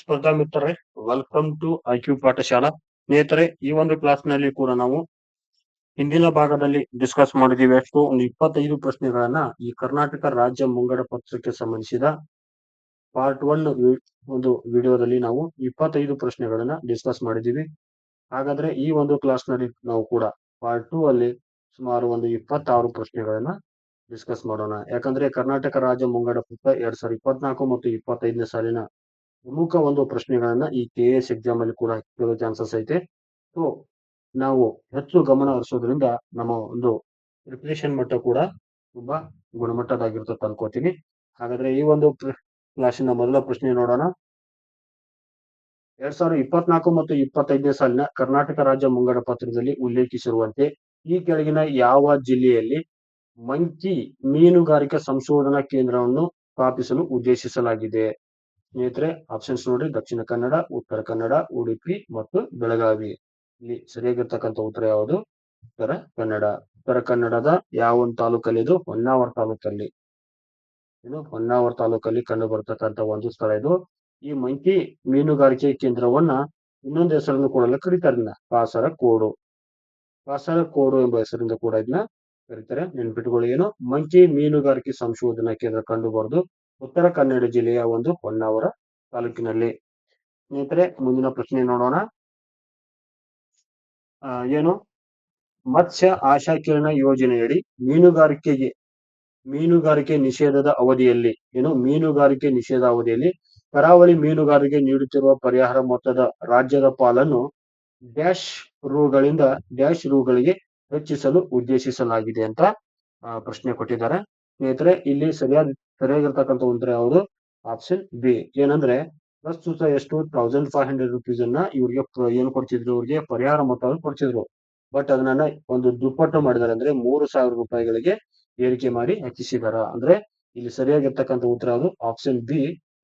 ಸ್ಪರ್ಧಾ ಮಿತ್ರರೇ welcome to IQ Pathshala. ಸ್ನೇಹಿತರೆ, ಈ ಒಂದು ಕ್ಲಾಸ್ನಲ್ಲಿ ಕೂಡ ನಾವು ಹಿಂದಿನ ಭಾಗದಲ್ಲಿ ಡಿಸ್ಕಸ್ ಮಾಡಿದೀವಿ ಅಷ್ಟು. ಒಂದು ಇಪ್ಪತ್ತೈದು ಪ್ರಶ್ನೆಗಳನ್ನ ಈ ಕರ್ನಾಟಕ ರಾಜ್ಯ ಮುಂಗಡ ಪತ್ರಕ್ಕೆ ಸಂಬಂಧಿಸಿದ ಪಾರ್ಟ್ ಒನ್ ಒಂದು ವಿಡಿಯೋದಲ್ಲಿ ನಾವು ಇಪ್ಪತ್ತೈದು ಪ್ರಶ್ನೆಗಳನ್ನ ಡಿಸ್ಕಸ್ ಮಾಡಿದೀವಿ ಹಾಗಾದ್ರೆ ಈ ಒಂದು ಕ್ಲಾಸ್ನಲ್ಲಿ ನಾವು ಕೂಡ ಪಾರ್ಟ್ ಟೂ ಅಲ್ಲಿ ಸುಮಾರು ಒಂದು ಇಪ್ಪತ್ತಾರು ಪ್ರಶ್ನೆಗಳನ್ನ ಡಿಸ್ಕಸ್ ಮಾಡೋಣ. ಯಾಕಂದ್ರೆ ಕರ್ನಾಟಕ ರಾಜ್ಯ ಮುಂಗಡ ಪತ್ರ ಎರಡ್ ಸಾವಿರದ ಇಪ್ಪತ್ನಾಲ್ಕು ಮತ್ತು ಇಪ್ಪತ್ತೈದನೇ ಸಾಲಿನ ಪ್ರಮುಖ ಒಂದು ಪ್ರಶ್ನೆಗಳನ್ನ ಈ ಕೆ ಎಸ್ ಎಕ್ಸಾಮ್ ಅಲ್ಲಿ ಕೂಡ ಕೇಳೋ ಚಾನ್ಸಸ್ ಐತೆ. ಸೊ ನಾವು ಹೆಚ್ಚು ಗಮನ ಹರಿಸೋದ್ರಿಂದ ನಮ್ಮ ಒಂದು ಪ್ರಿಪರೇಷನ್ ಮಟ್ಟ ಕೂಡ ತುಂಬಾ ಗುಣಮಟ್ಟದಾಗಿರ್ತದೆ ಅನ್ಕೋತೀನಿ. ಹಾಗಾದ್ರೆ ಈ ಒಂದು ಕ್ಲಾಸಿನ ಮೊದಲ ಪ್ರಶ್ನೆ ನೋಡೋಣ. ಎರಡ್ ಸಾವಿರದ ಇಪ್ಪತ್ನಾಲ್ಕು ಮತ್ತು ಇಪ್ಪತ್ತೈದನೇ ಸಾಲಿನ ಕರ್ನಾಟಕ ರಾಜ್ಯ ಮುಂಗಡ ಪತ್ರದಲ್ಲಿ ಉಲ್ಲೇಖಿಸಿರುವಂತೆ, ಈ ಕೆಳಗಿನ ಯಾವ ಜಿಲ್ಲೆಯಲ್ಲಿ ಮಂಕಿ ಮೀನುಗಾರಿಕೆ ಸಂಶೋಧನಾ ಕೇಂದ್ರವನ್ನು ಸ್ಥಾಪಿಸಲು ಉದ್ದೇಶಿಸಲಾಗಿದೆ? ಸ್ನೇಹಿತರೆ ಆಪ್ಷನ್ಸ್ ನೋಡಿ. ದಕ್ಷಿಣ ಕನ್ನಡ, ಉತ್ತರ ಕನ್ನಡ, ಉಡುಪಿ ಮತ್ತು ಬೆಳಗಾವಿ. ಇಲ್ಲಿ ಸರಿಯಾಗಿರ್ತಕ್ಕಂಥ ಉತ್ತರ ಯಾವುದು? ಉತ್ತರ ಕನ್ನಡ. ಉತ್ತರ ಕನ್ನಡದ ಯಾವ ಒಂದು ತಾಲೂಕಲ್ಲಿ ಇದು? ಹೊನ್ನಾವರ ತಾಲೂಕಲ್ಲಿ. ಇದು ಹೊನ್ನಾವರ ತಾಲೂಕಲ್ಲಿ ಕಂಡು ಬರ್ತಕ್ಕಂಥ ಒಂದು ಸ್ಥಳ ಇದು. ಈ ಮಂಕಿ ಮೀನುಗಾರಿಕೆ ಕೇಂದ್ರವನ್ನ ಇನ್ನೊಂದು ಹೆಸರನ್ನು ಕೂಡ ಕರೀತಾರೆ ಇದನ್ನ. ಕಾಸರ ಕೋಡು ಕಾಸರ ಕೋಡು ಎಂಬ ಹೆಸರಿಂದ ಕೂಡ ಇದನ್ನ ಕರೀತಾರೆ. ನೆನ್ಪಿಟ್ಕೊಳ್ಳಿ ಏನು? ಮಂಕಿ ಮೀನುಗಾರಿಕೆ ಸಂಶೋಧನಾ ಕೇಂದ್ರ ಕಂಡು ಬರೋದು ಉತ್ತರ ಕನ್ನಡ ಜಿಲ್ಲೆಯ ಒಂದು ಹೊನ್ನಾವರ ತಾಲೂಕಿನಲ್ಲಿ. ಸ್ನೇಹಿತರೆ, ಮುಂದಿನ ಪ್ರಶ್ನೆ ನೋಡೋಣ. ಏನು? ಮತ್ಸ್ಯ ಆಶಾಕಿರಣ ಯೋಜನೆಯಡಿ ಮೀನುಗಾರಿಕೆಗೆ, ಮೀನುಗಾರಿಕೆ ನಿಷೇಧದ ಅವಧಿಯಲ್ಲಿ, ಏನು? ಮೀನುಗಾರಿಕೆ ನಿಷೇಧ ಅವಧಿಯಲ್ಲಿ ಕರಾವಳಿ ಮೀನುಗಾರಿಕೆ ನೀಡುತ್ತಿರುವ ಪರಿಹಾರ ಮೊತ್ತದ ರಾಜ್ಯದ ಪಾಲನ್ನು ಡ್ಯಾಶ್ ರೂಗಳಿಂದ, ಡ್ಯಾಶ್ ರೂಗಳಿಗೆ ಹೆಚ್ಚಿಸಲು ಉದ್ದೇಶಿಸಲಾಗಿದೆ ಅಂತ ಪ್ರಶ್ನೆ ಕೊಟ್ಟಿದ್ದಾರೆ. ಸ್ನೇಹಿತರೆ, ಇಲ್ಲಿ ಸರಿಯಾದ ಸರಿಯಾಗಿರ್ತಕ್ಕಂಥ ಉತ್ತರ ಅವರು ಆಪ್ಷನ್ ಬಿ ಏನಂದ್ರೆ ಪ್ರಸ್ತುತ ಎಷ್ಟು? ಥೌಸಂಡ್ ಫೈವ್ ಹಂಡ್ರೆಡ್ ರುಪೀಸ್ ಅನ್ನ ಇವ್ರಿಗೆ ಏನ್ ಕೊಡ್ತಿದ್ರು ಇವ್ರಿಗೆ ಪರಿಹಾರ ಮೊತ್ತವನ್ನು ಕೊಡ್ತಿದ್ರು ಬಟ್ ಅದನ್ನ ಒಂದು ದುಪ್ಪಟ್ಟು ಮಾಡಿದಾರೆ ಅಂದ್ರೆ ಮೂರು ಸಾವಿರ ರೂಪಾಯಿಗಳಿಗೆ ಏರಿಕೆ ಮಾಡಿ ಹೆಚ್ಚಿಸಿದಾರ. ಅಂದ್ರೆ ಇಲ್ಲಿ ಸರಿಯಾಗಿರ್ತಕ್ಕಂಥ ಉತ್ತರ ಅದು ಆಪ್ಷನ್ ಬಿ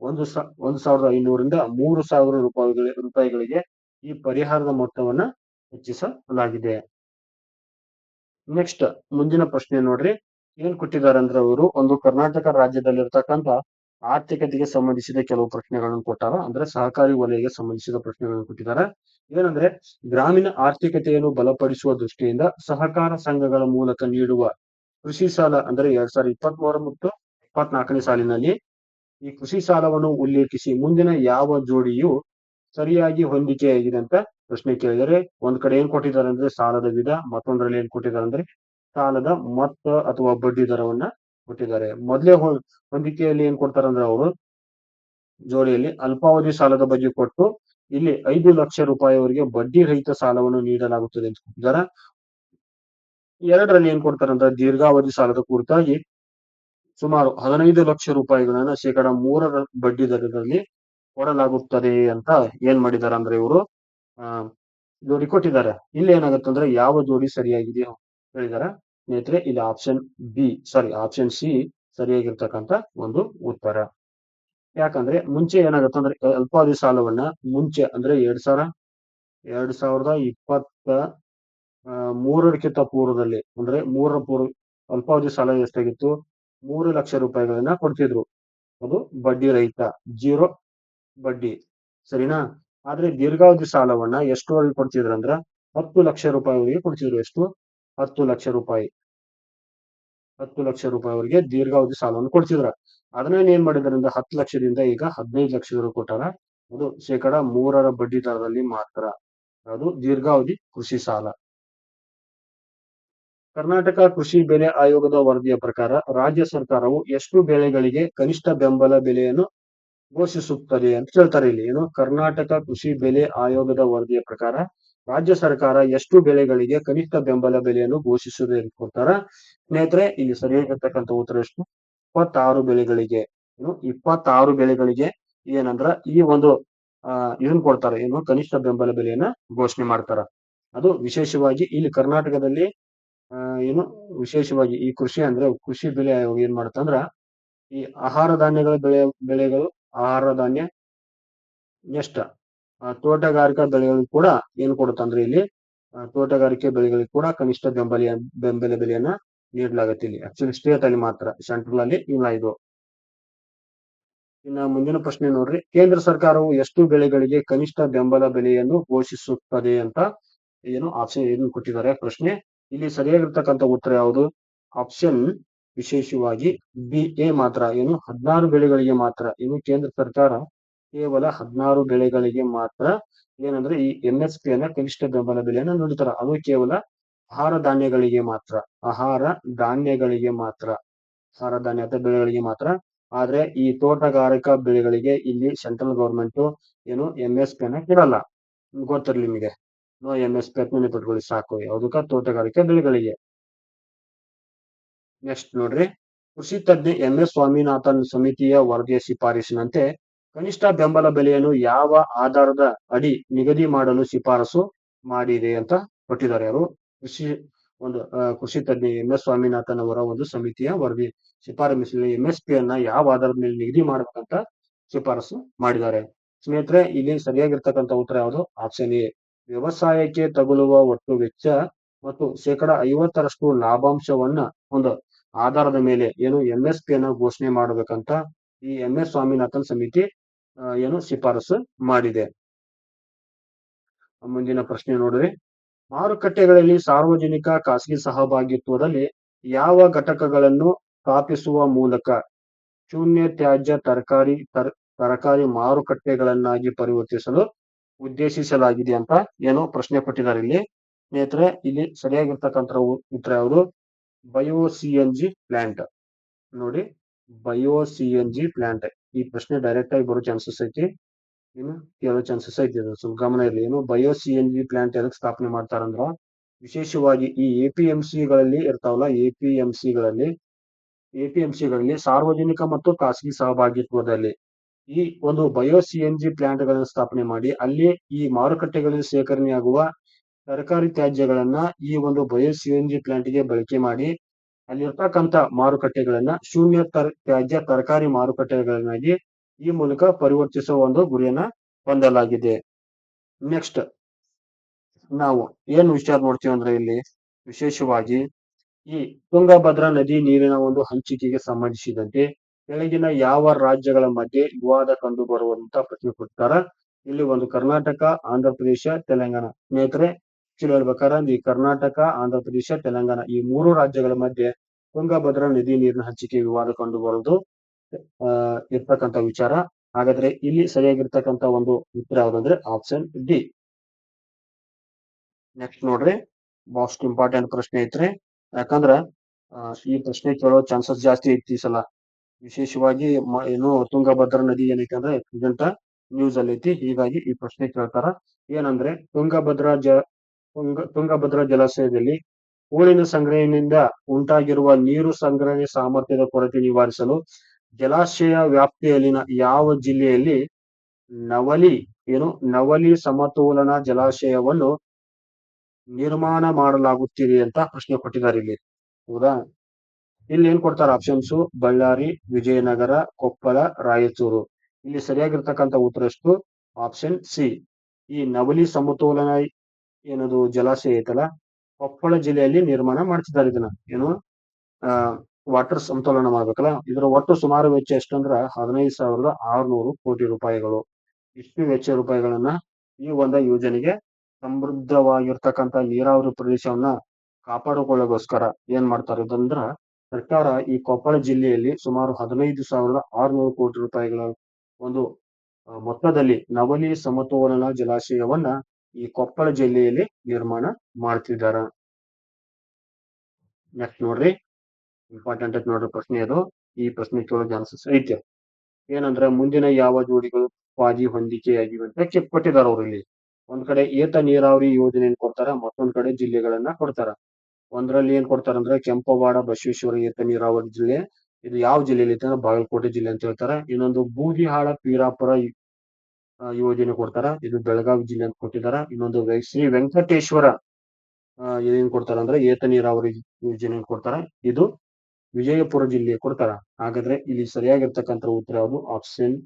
ಒಂದು ಒಂದು ಸಾವಿರದ ಐನೂರಿಂದ ಮೂರು ಸಾವಿರ ರೂಪಾಯಿಗಳ ರೂಪಾಯಿಗಳಿಗೆ ಈ ಪರಿಹಾರದ ಮೊತ್ತವನ್ನ ಹೆಚ್ಚಿಸಲಾಗಿದೆ. ನೆಕ್ಸ್ಟ್ ಮುಂದಿನ ಪ್ರಶ್ನೆ ನೋಡ್ರಿ. ಏನ್ ಕೊಟ್ಟಿದ್ದಾರೆ ಅಂದ್ರೆ ಅವರು ಒಂದು ಕರ್ನಾಟಕ ರಾಜ್ಯದಲ್ಲಿರ್ತಕ್ಕಂತ ಆರ್ಥಿಕತೆಗೆ ಸಂಬಂಧಿಸಿದ ಕೆಲವು ಪ್ರಶ್ನೆಗಳನ್ನು ಕೊಟ್ಟಾರ. ಅಂದ್ರೆ ಸಹಕಾರಿ ವಲಯಕ್ಕೆ ಸಂಬಂಧಿಸಿದ ಪ್ರಶ್ನೆಗಳನ್ನು ಕೊಟ್ಟಿದ್ದಾರೆ. ಏನಂದ್ರೆ ಗ್ರಾಮೀಣ ಆರ್ಥಿಕತೆಯನ್ನು ಬಲಪಡಿಸುವ ದೃಷ್ಟಿಯಿಂದ ಸಹಕಾರ ಸಂಘಗಳ ಮೂಲಕ ನೀಡುವ ಕೃಷಿ ಸಾಲ ಅಂದ್ರೆ ಎರಡ್ ಸಾವಿರದ ಇಪ್ಪತ್ತ್ ಮೂರು ಮತ್ತು ಇಪ್ಪತ್ನಾಲ್ಕನೇ ಸಾಲಿನಲ್ಲಿ ಈ ಕೃಷಿ ಸಾಲವನ್ನು ಉಲ್ಲೇಖಿಸಿ ಮುಂದಿನ ಯಾವ ಜೋಡಿಯು ಸರಿಯಾಗಿ ಹೊಂದಿಕೆಯಾಗಿದೆ ಅಂತ ಪ್ರಶ್ನೆ ಕೇಳಿದರೆ, ಒಂದ್ ಕಡೆ ಏನ್ ಕೊಟ್ಟಿದ್ದಾರೆ ಅಂದ್ರೆ ಸಾಲದ ವಿಧ, ಮತ್ತೊಂದರಲ್ಲಿ ಏನ್ ಕೊಟ್ಟಿದ್ದಾರೆ ಅಂದ್ರೆ ಸಾಲದ ಮೊತ್ತ ಅಥವಾ ಬಡ್ಡಿ ದರವನ್ನ ಕೊಟ್ಟಿದ್ದಾರೆ. ಮೊದಲೇ ಹೊಂದಿಕೆಯಲ್ಲಿ ಏನ್ ಕೊಡ್ತಾರಂದ್ರೆ ಅವರು, ಜೋಡಿಯಲ್ಲಿ ಅಲ್ಪಾವಧಿ ಸಾಲದ ಬಗ್ಗೆ ಕೊಟ್ಟು ಇಲ್ಲಿ ಐದು ಲಕ್ಷ ರೂಪಾಯಿವರೆಗೆ ಬಡ್ಡಿ ರಹಿತ ಸಾಲವನ್ನು ನೀಡಲಾಗುತ್ತದೆ. ಅಂತ ಕೊಟ್ಟಿದ್ದಾರೆ ಎರಡರಲ್ಲಿ ಏನ್ ಕೊಡ್ತಾರೆ ಅಂದ್ರೆ ದೀರ್ಘಾವಧಿ ಸಾಲದ ಕುರಿತಾಗಿ ಸುಮಾರು ಹದಿನೈದು ಲಕ್ಷ ರೂಪಾಯಿಗಳನ್ನ ಶೇಕಡ ಮೂರರ ಬಡ್ಡಿ ದರದಲ್ಲಿ ಕೊಡಲಾಗುತ್ತದೆ ಅಂತ ಏನ್ ಮಾಡಿದ್ದಾರೆ ಅಂದ್ರೆ ಇವರು, ಆ, ಜೋಡಿ ಕೊಟ್ಟಿದ್ದಾರೆ. ಇಲ್ಲಿ ಏನಾಗುತ್ತೆ ಅಂದ್ರೆ ಯಾವ ಜೋಡಿ ಸರಿಯಾಗಿದೆ ಹೇಳಿದಾರೆ. ಸ್ನೇಹಿತರೆ, ಇಲ್ಲಿ option B sorry option C ಸರಿಯಾಗಿರ್ತಕ್ಕಂಥ ಒಂದು ಉತ್ತರ. ಯಾಕಂದ್ರೆ ಮುಂಚೆ ಏನಾಗುತ್ತೆ ಅಂದ್ರೆ ಅಲ್ಪಾವಧಿ ಸಾಲವನ್ನ ಮುಂಚೆ ಅಂದ್ರೆ ಎರಡ್ ಸಾವಿರ, ಎರಡ್ ಸಾವಿರದ ಇಪ್ಪತ್ತ ಮೂರಕ್ಕಿಂತ ಪೂರ್ವದಲ್ಲಿ, ಅಂದ್ರೆ ಮೂರರ ಪೂರ್ವ, ಅಲ್ಪಾವಧಿ ಸಾಲ ಎಷ್ಟಾಗಿತ್ತು? ಮೂರು ಲಕ್ಷ ರೂಪಾಯಿಗಳನ್ನ ಕೊಡ್ತಿದ್ರು. ಅದು ಬಡ್ಡಿ ರಹಿತ, ಜೀರೋ ಬಡ್ಡಿ, ಸರಿನಾ? ಆದ್ರೆ ದೀರ್ಘಾವಧಿ ಸಾಲವನ್ನ ಎಷ್ಟುವರೆಗೆ ಕೊಡ್ತಿದ್ರು ಅಂದ್ರ ಹತ್ತು ಲಕ್ಷ ರೂಪಾಯಿವರೆಗೆ ಕೊಡ್ತಿದ್ರು. ಎಷ್ಟು? ಹತ್ತು ಲಕ್ಷ ರೂಪಾಯಿ. ಹತ್ತು ಲಕ್ಷ ರೂಪಾಯಿವರೆಗೆ ದೀರ್ಘಾವಧಿ ಸಾಲವನ್ನು ಕೊಡ್ತಿದ್ರ. ಅದನ್ನ ಏನ್ ಮಾಡಿದ್ರಿಂದ ಹತ್ತು ಲಕ್ಷದಿಂದ ಈಗ ಹದಿನೈದು ಲಕ್ಷದವರೆಗೂ ಕೊಟ್ಟಾರ. ಅದು ಶೇಕಡ ಮೂರರ ಬಡ್ಡಿ ದರದಲ್ಲಿ ಮಾತ್ರ. ಅದು ದೀರ್ಘಾವಧಿ ಕೃಷಿ ಸಾಲ. ಕರ್ನಾಟಕ ಕೃಷಿ ಬೆಲೆ ಆಯೋಗದ ವರದಿಯ ಪ್ರಕಾರ ರಾಜ್ಯ ಸರ್ಕಾರವು ಎಷ್ಟು ಬೆಳೆಗಳಿಗೆ ಕನಿಷ್ಠ ಬೆಂಬಲ ಬೆಲೆಯನ್ನು ಘೋಷಿಸುತ್ತದೆ ಅಂತ ಹೇಳ್ತಾರೆ ಇಲ್ಲಿ. ಏನು ಕರ್ನಾಟಕ ಕೃಷಿ ಬೆಲೆ ಆಯೋಗದ ವರದಿಯ ಪ್ರಕಾರ ರಾಜ್ಯ ಸರ್ಕಾರ ಎಷ್ಟು ಬೆಳೆಗಳಿಗೆ ಕನಿಷ್ಠ ಬೆಂಬಲ ಬೆಲೆಯನ್ನು ಘೋಷಿಸಿದೆ ಅಂತ ಕೊಡ್ತಾರ ಸ್ನೇಹಿತರೆ, ಇಲ್ಲಿ ಸರಿಯಾಗಿರ್ತಕ್ಕಂಥ ಉತ್ತರ ಎಷ್ಟು? ಇಪ್ಪತ್ತಾರು ಬೆಳೆಗಳಿಗೆ. ಏನು ಇಪ್ಪತ್ತಾರು ಬೆಳೆಗಳಿಗೆ ಏನಂದ್ರ ಈ ಒಂದು, ಆ, ಇದನ್ನ ಕೊಡ್ತಾರೆ. ಏನು ಕನಿಷ್ಠ ಬೆಂಬಲ ಬೆಲೆಯನ್ನ ಘೋಷಣೆ ಮಾಡ್ತಾರ. ಅದು ವಿಶೇಷವಾಗಿ ಇಲ್ಲಿ ಕರ್ನಾಟಕದಲ್ಲಿ, ಆ, ಏನು ವಿಶೇಷವಾಗಿ ಈ ಕೃಷಿ ಅಂದ್ರೆ ಕೃಷಿ ಬೆಲೆ ಏನ್ ಮಾಡುತ್ತಂದ್ರ ಈ ಆಹಾರ ಧಾನ್ಯಗಳ ಬೆಳೆ, ಬೆಳೆಗಳು ಆಹಾರ ಧಾನ್ಯ ನೆಕ್ಸ್ಟ್ ತೋಟಗಾರಿಕಾ ಬೆಳೆಗಳು ಕೂಡ ಏನ್ ಕೊಡುತ್ತಂದ್ರೆ ಇಲ್ಲಿ ಆ, ತೋಟಗಾರಿಕೆ ಬೆಳೆಗಳಿಗೆ ಕೂಡ ಕನಿಷ್ಠ ಬೆಂಬಲ ಬೆಂಬಲ ಬೆಲೆಯನ್ನ ನೀಡಲಾಗುತ್ತೆ ಇಲ್ಲಿ. ಆಕ್ಚುಲಿ ಸ್ಟೇಟ್ ಅಲ್ಲಿ ಮಾತ್ರ ಸೆಂಟ್ರಲ್ ಅಲ್ಲಿ ಇಲ್ಲ ಇದು. ಇನ್ನ ಮುಂದಿನ ಪ್ರಶ್ನೆ ನೋಡ್ರಿ. ಕೇಂದ್ರ ಸರ್ಕಾರವು ಎಷ್ಟು ಬೆಳೆಗಳಿಗೆ ಕನಿಷ್ಠ ಬೆಂಬಲ ಬೆಲೆಯನ್ನು ಘೋಷಿಸುತ್ತದೆ ಅಂತ ಏನು ಆಪ್ಷನ್ ಏನು ಕೊಟ್ಟಿದ್ದಾರೆ? ಪ್ರಶ್ನೆ ಇಲ್ಲಿ ಸರಿಯಾಗಿರ್ತಕ್ಕಂಥ ಉತ್ತರ ಯಾವುದು? ಆಪ್ಷನ್ ವಿಶೇಷವಾಗಿ ಬಿ ಎ ಮಾತ್ರ ಏನು ಹದಿನಾರು ಬೆಳೆಗಳಿಗೆ ಮಾತ್ರ ಏನು ಕೇಂದ್ರ ಸರ್ಕಾರ ಕೇವಲ ಹದಿನಾರು ಬೆಳೆಗಳಿಗೆ ಮಾತ್ರ ಏನಂದ್ರೆ ಈ ಎಂ ಎಸ್ ಪಿ ಅನ್ನ ಕನಿಷ್ಠ ಬೆಂಬಲ ಬೆಲೆಯನ್ನ ನೀಡುತ್ತಾರೆ. ಅದು ಕೇವಲ ಆಹಾರ ಧಾನ್ಯಗಳಿಗೆ ಮಾತ್ರ, ಆಹಾರ ಧಾನ್ಯಗಳಿಗೆ ಮಾತ್ರ, ಆಹಾರ ಧಾನ್ಯ ಬೆಳೆಗಳಿಗೆ ಮಾತ್ರ. ಆದ್ರೆ ಈ ತೋಟಗಾರಿಕಾ ಬೆಳೆಗಳಿಗೆ ಇಲ್ಲಿ ಸೆಂಟ್ರಲ್ ಗವರ್ಮೆಂಟ್ ಏನು ಎಂ ಎಸ್ ಪಿ ಅನ್ನ ಕೊಡಲ್ಲ ಗೊತ್ತಿರಲಿ ನಿಮಗೆ? ನೋ ಎಂ ಎಸ್ ಪಿ ನೆನಪಿಟ್ಕೊಳ್ಳಿ ಸಾಕು. ಯಾವುದಕ್ಕ? ತೋಟಗಾರಿಕಾ ಬೆಳೆಗಳಿಗೆ. ನೆಕ್ಸ್ಟ್ ನೋಡ್ರಿ. ಕೃಷಿ ತಜ್ಞ ಎಂ ಎಸ್ ಸ್ವಾಮಿನಾಥನ್ ಸಮಿತಿಯ ವರದಿಯ ಶಿಫಾರಸಿನಂತೆ ಕನಿಷ್ಠ ಬೆಂಬಲ ಬೆಲೆಯನ್ನು ಯಾವ ಆಧಾರದ ಅಡಿ ನಿಗದಿ ಮಾಡಲು ಶಿಫಾರಸು ಮಾಡಿದೆ ಅಂತ ಕೊಟ್ಟಿದ್ದಾರೆ ಅವರು. ಕೃಷಿ ಒಂದು ಕೃಷಿ ತಜ್ಞ ಎಂ. ಎಸ್. ಸ್ವಾಮಿನಾಥನ್ ಅವರ ಒಂದು ಸಮಿತಿಯ ವರದಿ ಶಿಫಾರಸಿನಲ್ಲಿ ಎಂ ಎಸ್ ಪಿ ಅನ್ನ ಯಾವ ಆಧಾರದ ಮೇಲೆ ನಿಗದಿ ಮಾಡ್ಬೇಕಂತ ಶಿಫಾರಸು ಮಾಡಿದ್ದಾರೆ. ಸ್ನೇಹಿತರೆ, ಇಲ್ಲಿ ಸರಿಯಾಗಿರ್ತಕ್ಕಂಥ ಉತ್ತರ ಯಾವುದು? ಆಪ್ಷನ್ ಎ ವ್ಯವಸಾಯಕ್ಕೆ ತಗುಲುವ ಒಟ್ಟು ವೆಚ್ಚ ಮತ್ತು ಶೇಕಡ ಐವತ್ತರಷ್ಟು ಲಾಭಾಂಶವನ್ನ ಒಂದು ಆಧಾರದ ಮೇಲೆ ಏನು ಎಂ ಎಸ್ ಪಿ ಅನ್ನ ಘೋಷಣೆ ಮಾಡಬೇಕಂತ ಈ ಎಂ ಎಸ್ ಸ್ವಾಮಿನಾಥನ್ ಸಮಿತಿ ಏನು ಶಿಫಾರಸು ಮಾಡಿದೆ. ಮುಂದಿನ ಪ್ರಶ್ನೆ ನೋಡ್ರಿ. ಮಾರುಕಟ್ಟೆಗಳಲ್ಲಿ ಸಾರ್ವಜನಿಕ ಖಾಸಗಿ ಸಹಭಾಗಿತ್ವದಲ್ಲಿ ಯಾವ ಘಟಕಗಳನ್ನು ಸ್ಥಾಪಿಸುವ ಮೂಲಕ ಶೂನ್ಯ ತ್ಯಾಜ್ಯ ತರಕಾರಿ ತರ್, ತರಕಾರಿ ಮಾರುಕಟ್ಟೆಗಳನ್ನಾಗಿ ಪರಿವರ್ತಿಸಲು ಉದ್ದೇಶಿಸಲಾಗಿದೆ ಅಂತ ಏನೋ ಪ್ರಶ್ನೆ ಕೊಟ್ಟಿದ್ದಾರೆ ಇಲ್ಲಿ. ಸ್ನೇಹಿತರೆ, ಇಲ್ಲಿ ಸರಿಯಾಗಿರ್ತಕ್ಕಂಥ ಉತ್ತರ ಯಾವುದು? Bio C N G plant. ನೋಡಿ, bio C N G plant. ಈ ಪ್ರಶ್ನೆ ಡೈರೆಕ್ಟ್ ಆಗಿ ಬರೋ ಚಾನ್ಸಸ್ ಐತಿ. ಏನು? ಕೇಳೋ ಚಾನ್ಸಸ್ ಐತಿ ಅದು. ಸ್ವಲ್ಪ ಗಮನ ಇರಲಿ. ಏನು? Bio C N G plant ಎದಕ್ಕೆ ಸ್ಥಾಪನೆ ಮಾಡ್ತಾರಂದ್ರ, ವಿಶೇಷವಾಗಿ ಈ ಎ ಪಿ ಎಂ ಗಳಲ್ಲಿ ಇರ್ತಾವಲ್ಲ ಎ ಪಿ ಎಂ ಗಳಲ್ಲಿ ಎ ಪಿ ಎಂ ಗಳಲ್ಲಿ ಸಾರ್ವಜನಿಕ ಮತ್ತು ಖಾಸಗಿ ಸಹಭಾಗಿತ್ವದಲ್ಲಿ ಈ ಒಂದು ಬಯೋ ಸಿ ಎನ್ ಜಿ ಪ್ಲಾಂಟ್ಗಳನ್ನು ಸ್ಥಾಪನೆ ಮಾಡಿ, ಅಲ್ಲಿ ಈ ಮಾರುಕಟ್ಟೆಗಳಲ್ಲಿ ಶೇಖರಣೆಯಾಗುವ ತರಕಾರಿ ತ್ಯಾಜ್ಯಗಳನ್ನ ಈ ಒಂದು ಬಯೋ ಸಿ ಎನ್ ಜಿ ಪ್ಲಾಂಟ್ಗೆ ಬಳಕೆ ಮಾಡಿ ಅಲ್ಲಿರ್ತಕ್ಕಂಥ ಮಾರುಕಟ್ಟೆಗಳನ್ನ ಶೂನ್ಯ ತರ ತ್ಯಾಜ್ಯ ತರಕಾರಿ ಮಾರುಕಟ್ಟೆಗಳನ್ನಾಗಿ ಈ ಮೂಲಕ ಪರಿವರ್ತಿಸುವ ಒಂದು ಗುರಿಯನ್ನ ಹೊಂದಲಾಗಿದೆ. ನೆಕ್ಸ್ಟ್ ನಾವು ಏನು ವಿಚಾರ ನೋಡ್ತೀವಿ ಅಂದ್ರೆ ಇಲ್ಲಿ ವಿಶೇಷವಾಗಿ ಈ ತುಂಗಭದ್ರಾ ನದಿ ನೀರಿನ ಒಂದು ಹಂಚಿಕೆಗೆ ಸಂಬಂಧಿಸಿದಂತೆ ಕೆಳಗಿನ ಯಾವ ರಾಜ್ಯಗಳ ಮಧ್ಯೆ ವಿವಾದ ಕಂಡು ಬರುವಂತ ಪ್ರಶ್ನೆ ಕೊಡ್ತಾರ. ಇಲ್ಲಿ ಒಂದು ಕರ್ನಾಟಕ, ಆಂಧ್ರ ಪ್ರದೇಶ, ತೆಲಂಗಾಣ. ಸ್ನೇಹಿತರೆ ಹೇಳ್ಬೇಕಾರ ಈ ಕರ್ನಾಟಕ, ಆಂಧ್ರ ಪ್ರದೇಶ, ತೆಲಂಗಾಣ ಈ ಮೂರು ರಾಜ್ಯಗಳ ಮಧ್ಯೆ ತುಂಗಭದ್ರಾ ನದಿ ನೀರಿನ ಹಂಚಿಕೆ ವಿವಾದ ಕಂಡು ಬರುವುದು ಅಹ್ ವಿಚಾರ. ಹಾಗಾದ್ರೆ ಇಲ್ಲಿ ಸರಿಯಾಗಿರ್ತಕ್ಕಂಥ ಒಂದು ಉತ್ತರ ಯಾವ್ದಂದ್ರೆ ಆಪ್ಷನ್ ಡಿ ನೆಕ್ಸ್ಟ್ ನೋಡ್ರಿ ಮೋಸ್ಟ್ ಇಂಪಾರ್ಟೆಂಟ್ ಪ್ರಶ್ನೆ ಐತ್ರಿ. ಯಾಕಂದ್ರ ಈ ಪ್ರಶ್ನೆ ಕೇಳೋ ಚಾನ್ಸಸ್ ಜಾಸ್ತಿ ಐತಿ ಸಲ. ವಿಶೇಷವಾಗಿ ಏನು ತುಂಗಭದ್ರಾ ನದಿ ಏನೈತೆ ಅಂದ್ರೆ ಪ್ರೆಸೆಂಟ್ ನ್ಯೂಸ್ ಅಲ್ಲಿ ಐತಿ. ಹೀಗಾಗಿ ಈ ಪ್ರಶ್ನೆ ಕೇಳ್ತಾರ. ಏನಂದ್ರೆ, ತುಂಗಭದ್ರಾ ಜ ತುಂಗ, ತುಂಗಭದ್ರಾ ಜಲಾಶಯದಲ್ಲಿ ಹೂಳಿನ ಸಂಗ್ರಹಣೆಯಿಂದ ಉಂಟಾಗಿರುವ ನೀರು ಸಂಗ್ರಹಣೆ ಸಾಮರ್ಥ್ಯದ ಕೊರತೆ ನಿವಾರಿಸಲು ಜಲಾಶಯ ವ್ಯಾಪ್ತಿಯಲ್ಲಿನ ಯಾವ ಜಿಲ್ಲೆಯಲ್ಲಿ ನವಲಿ, ಏನು, ನವಲಿ ಸಮತೋಲನ ಜಲಾಶಯವನ್ನು ನಿರ್ಮಾಣ ಮಾಡಲಾಗುತ್ತಿದೆ ಅಂತ ಪ್ರಶ್ನೆ ಕೊಟ್ಟಿದ್ದಾರೆ ಇಲ್ಲಿ. ಹೌದಾ? ಇಲ್ಲಿ ಏನ್ ಕೊಡ್ತಾರೆ ಆಪ್ಷನ್ಸ್ ಬಳ್ಳಾರಿ, ವಿಜಯನಗರ, ಕೊಪ್ಪಳ, ರಾಯಚೂರು. ಇಲ್ಲಿ ಸರಿಯಾಗಿರ್ತಕ್ಕಂಥ ಉತ್ತರಷ್ಟು ಆಪ್ಷನ್ ಸಿ ಈ ನವಲಿ ಸಮತೋಲನ ಏನದು ಜಲಾಶಯ ಐತಲ್ಲ, ಕೊಪ್ಪಳ ಜಿಲ್ಲೆಯಲ್ಲಿ ನಿರ್ಮಾಣ ಮಾಡ್ತಿದ್ದಾರೆ ಇದನ್ನ. ಏನು, ಆ ವಾಟರ್ ಸಮತೋಲನ ಮಾಡ್ಬೇಕಲ್ಲ, ಇದರ ಒಟ್ಟು ಸುಮಾರು ವೆಚ್ಚ ಎಷ್ಟಂದ್ರ ಹದಿನೈದು ಸಾವಿರದ ಆರುನೂರು ಕೋಟಿ ರೂಪಾಯಿಗಳು. ಇಷ್ಟು ವೆಚ್ಚ ರೂಪಾಯಿಗಳನ್ನ ಈ ಒಂದು ಯೋಜನೆಗೆ ಸಮೃದ್ಧವಾಗಿರ್ತಕ್ಕಂಥ ನೀರಾವರಿ ಪ್ರದೇಶವನ್ನ ಕಾಪಾಡಿಕೊಳ್ಳೋಗೋಸ್ಕರ ಏನ್ ಮಾಡ್ತಾರೆ ಇದಂದ್ರ, ಸರ್ಕಾರ ಈ ಕೊಪ್ಪಳ ಜಿಲ್ಲೆಯಲ್ಲಿ ಸುಮಾರು ಹದಿನೈದು ಸಾವಿರದ ಆರುನೂರು ಕೋಟಿ ರೂಪಾಯಿಗಳ ಒಂದು ಮೊತ್ತದಲ್ಲಿ ನವಲಿ ಸಮತೋಲನ ಜಲಾಶಯವನ್ನ ಈ ಕೊಪ್ಪಳ ಜಿಲ್ಲೆಯಲ್ಲಿ ನಿರ್ಮಾಣ ಮಾಡ್ತಿದ್ದಾರ ನೆಕ್ಸ್ಟ್ ನೋಡ್ರಿ. ಇಂಪಾರ್ಟೆಂಟ್ ಐತಿ ನೋಡ್ರಿ ಪ್ರಶ್ನೆ ಅದು. ಈ ಪ್ರಶ್ನೆ ಕೇಳೋ ಚಾನ್ಸಸ್ ಐತೆ. ಏನಂದ್ರೆ ಮುಂದಿನ ಯಾವ ಜೋಡಿಗಳು ಪಾದಿ ಹೊಂದಿಕೆಯಾಗಿವೆ ಅಂತ ಚೆಕ್ ಕೊಟ್ಟಿದ್ದಾರೆ ಅವ್ರು ಇಲ್ಲಿ. ಒಂದ್ ಕಡೆ ಏತ ನೀರಾವರಿ ಯೋಜನೆಯನ್ನ ಕೊಡ್ತಾರ, ಮತ್ತೊಂದ್ ಕಡೆ ಜಿಲ್ಲೆಗಳನ್ನ ಕೊಡ್ತಾರ. ಒಂದ್ರಲ್ಲಿ ಏನ್ ಕೊಡ್ತಾರಂದ್ರೆ ಕೆಂಪವಾಡ, ಬಸವೇಶ್ವರ ಏತ ನೀರಾವರಿ ಜಿಲ್ಲೆ. ಇದು ಯಾವ ಜಿಲ್ಲೆಯಲ್ಲಿ ಅಂದ್ರೆ ಬಾಗಲಕೋಟೆ ಜಿಲ್ಲೆ ಅಂತ ಹೇಳ್ತಾರ. ಇನ್ನೊಂದು ಬೂದಿಹಾಳ, ಪೀರಾಪುರ ಯೋಜನೆ ಕೊಡ್ತಾರ. ಇದು ಬೆಳಗಾವಿ ಜಿಲ್ಲೆ ಅಂತ ಕೊಟ್ಟಿದಾರ. ಇನ್ನೊಂದು ಶ್ರೀ ವೆಂಕಟೇಶ್ವರ ಏನ್ ಕೊಡ್ತಾರ ಅಂದ್ರೆ ಏತ ನೀರಾವರಿ ಯೋಜನೆ ಕೊಡ್ತಾರ. ಇದು ವಿಜಯಪುರ ಜಿಲ್ಲೆ ಕೊಡ್ತಾರ. ಹಾಗಾದ್ರೆ ಇಲ್ಲಿ ಸರಿಯಾಗಿರ್ತಕ್ಕಂಥ ಉತ್ತರ ಯಾವುದು? ಆಪ್ಷನ್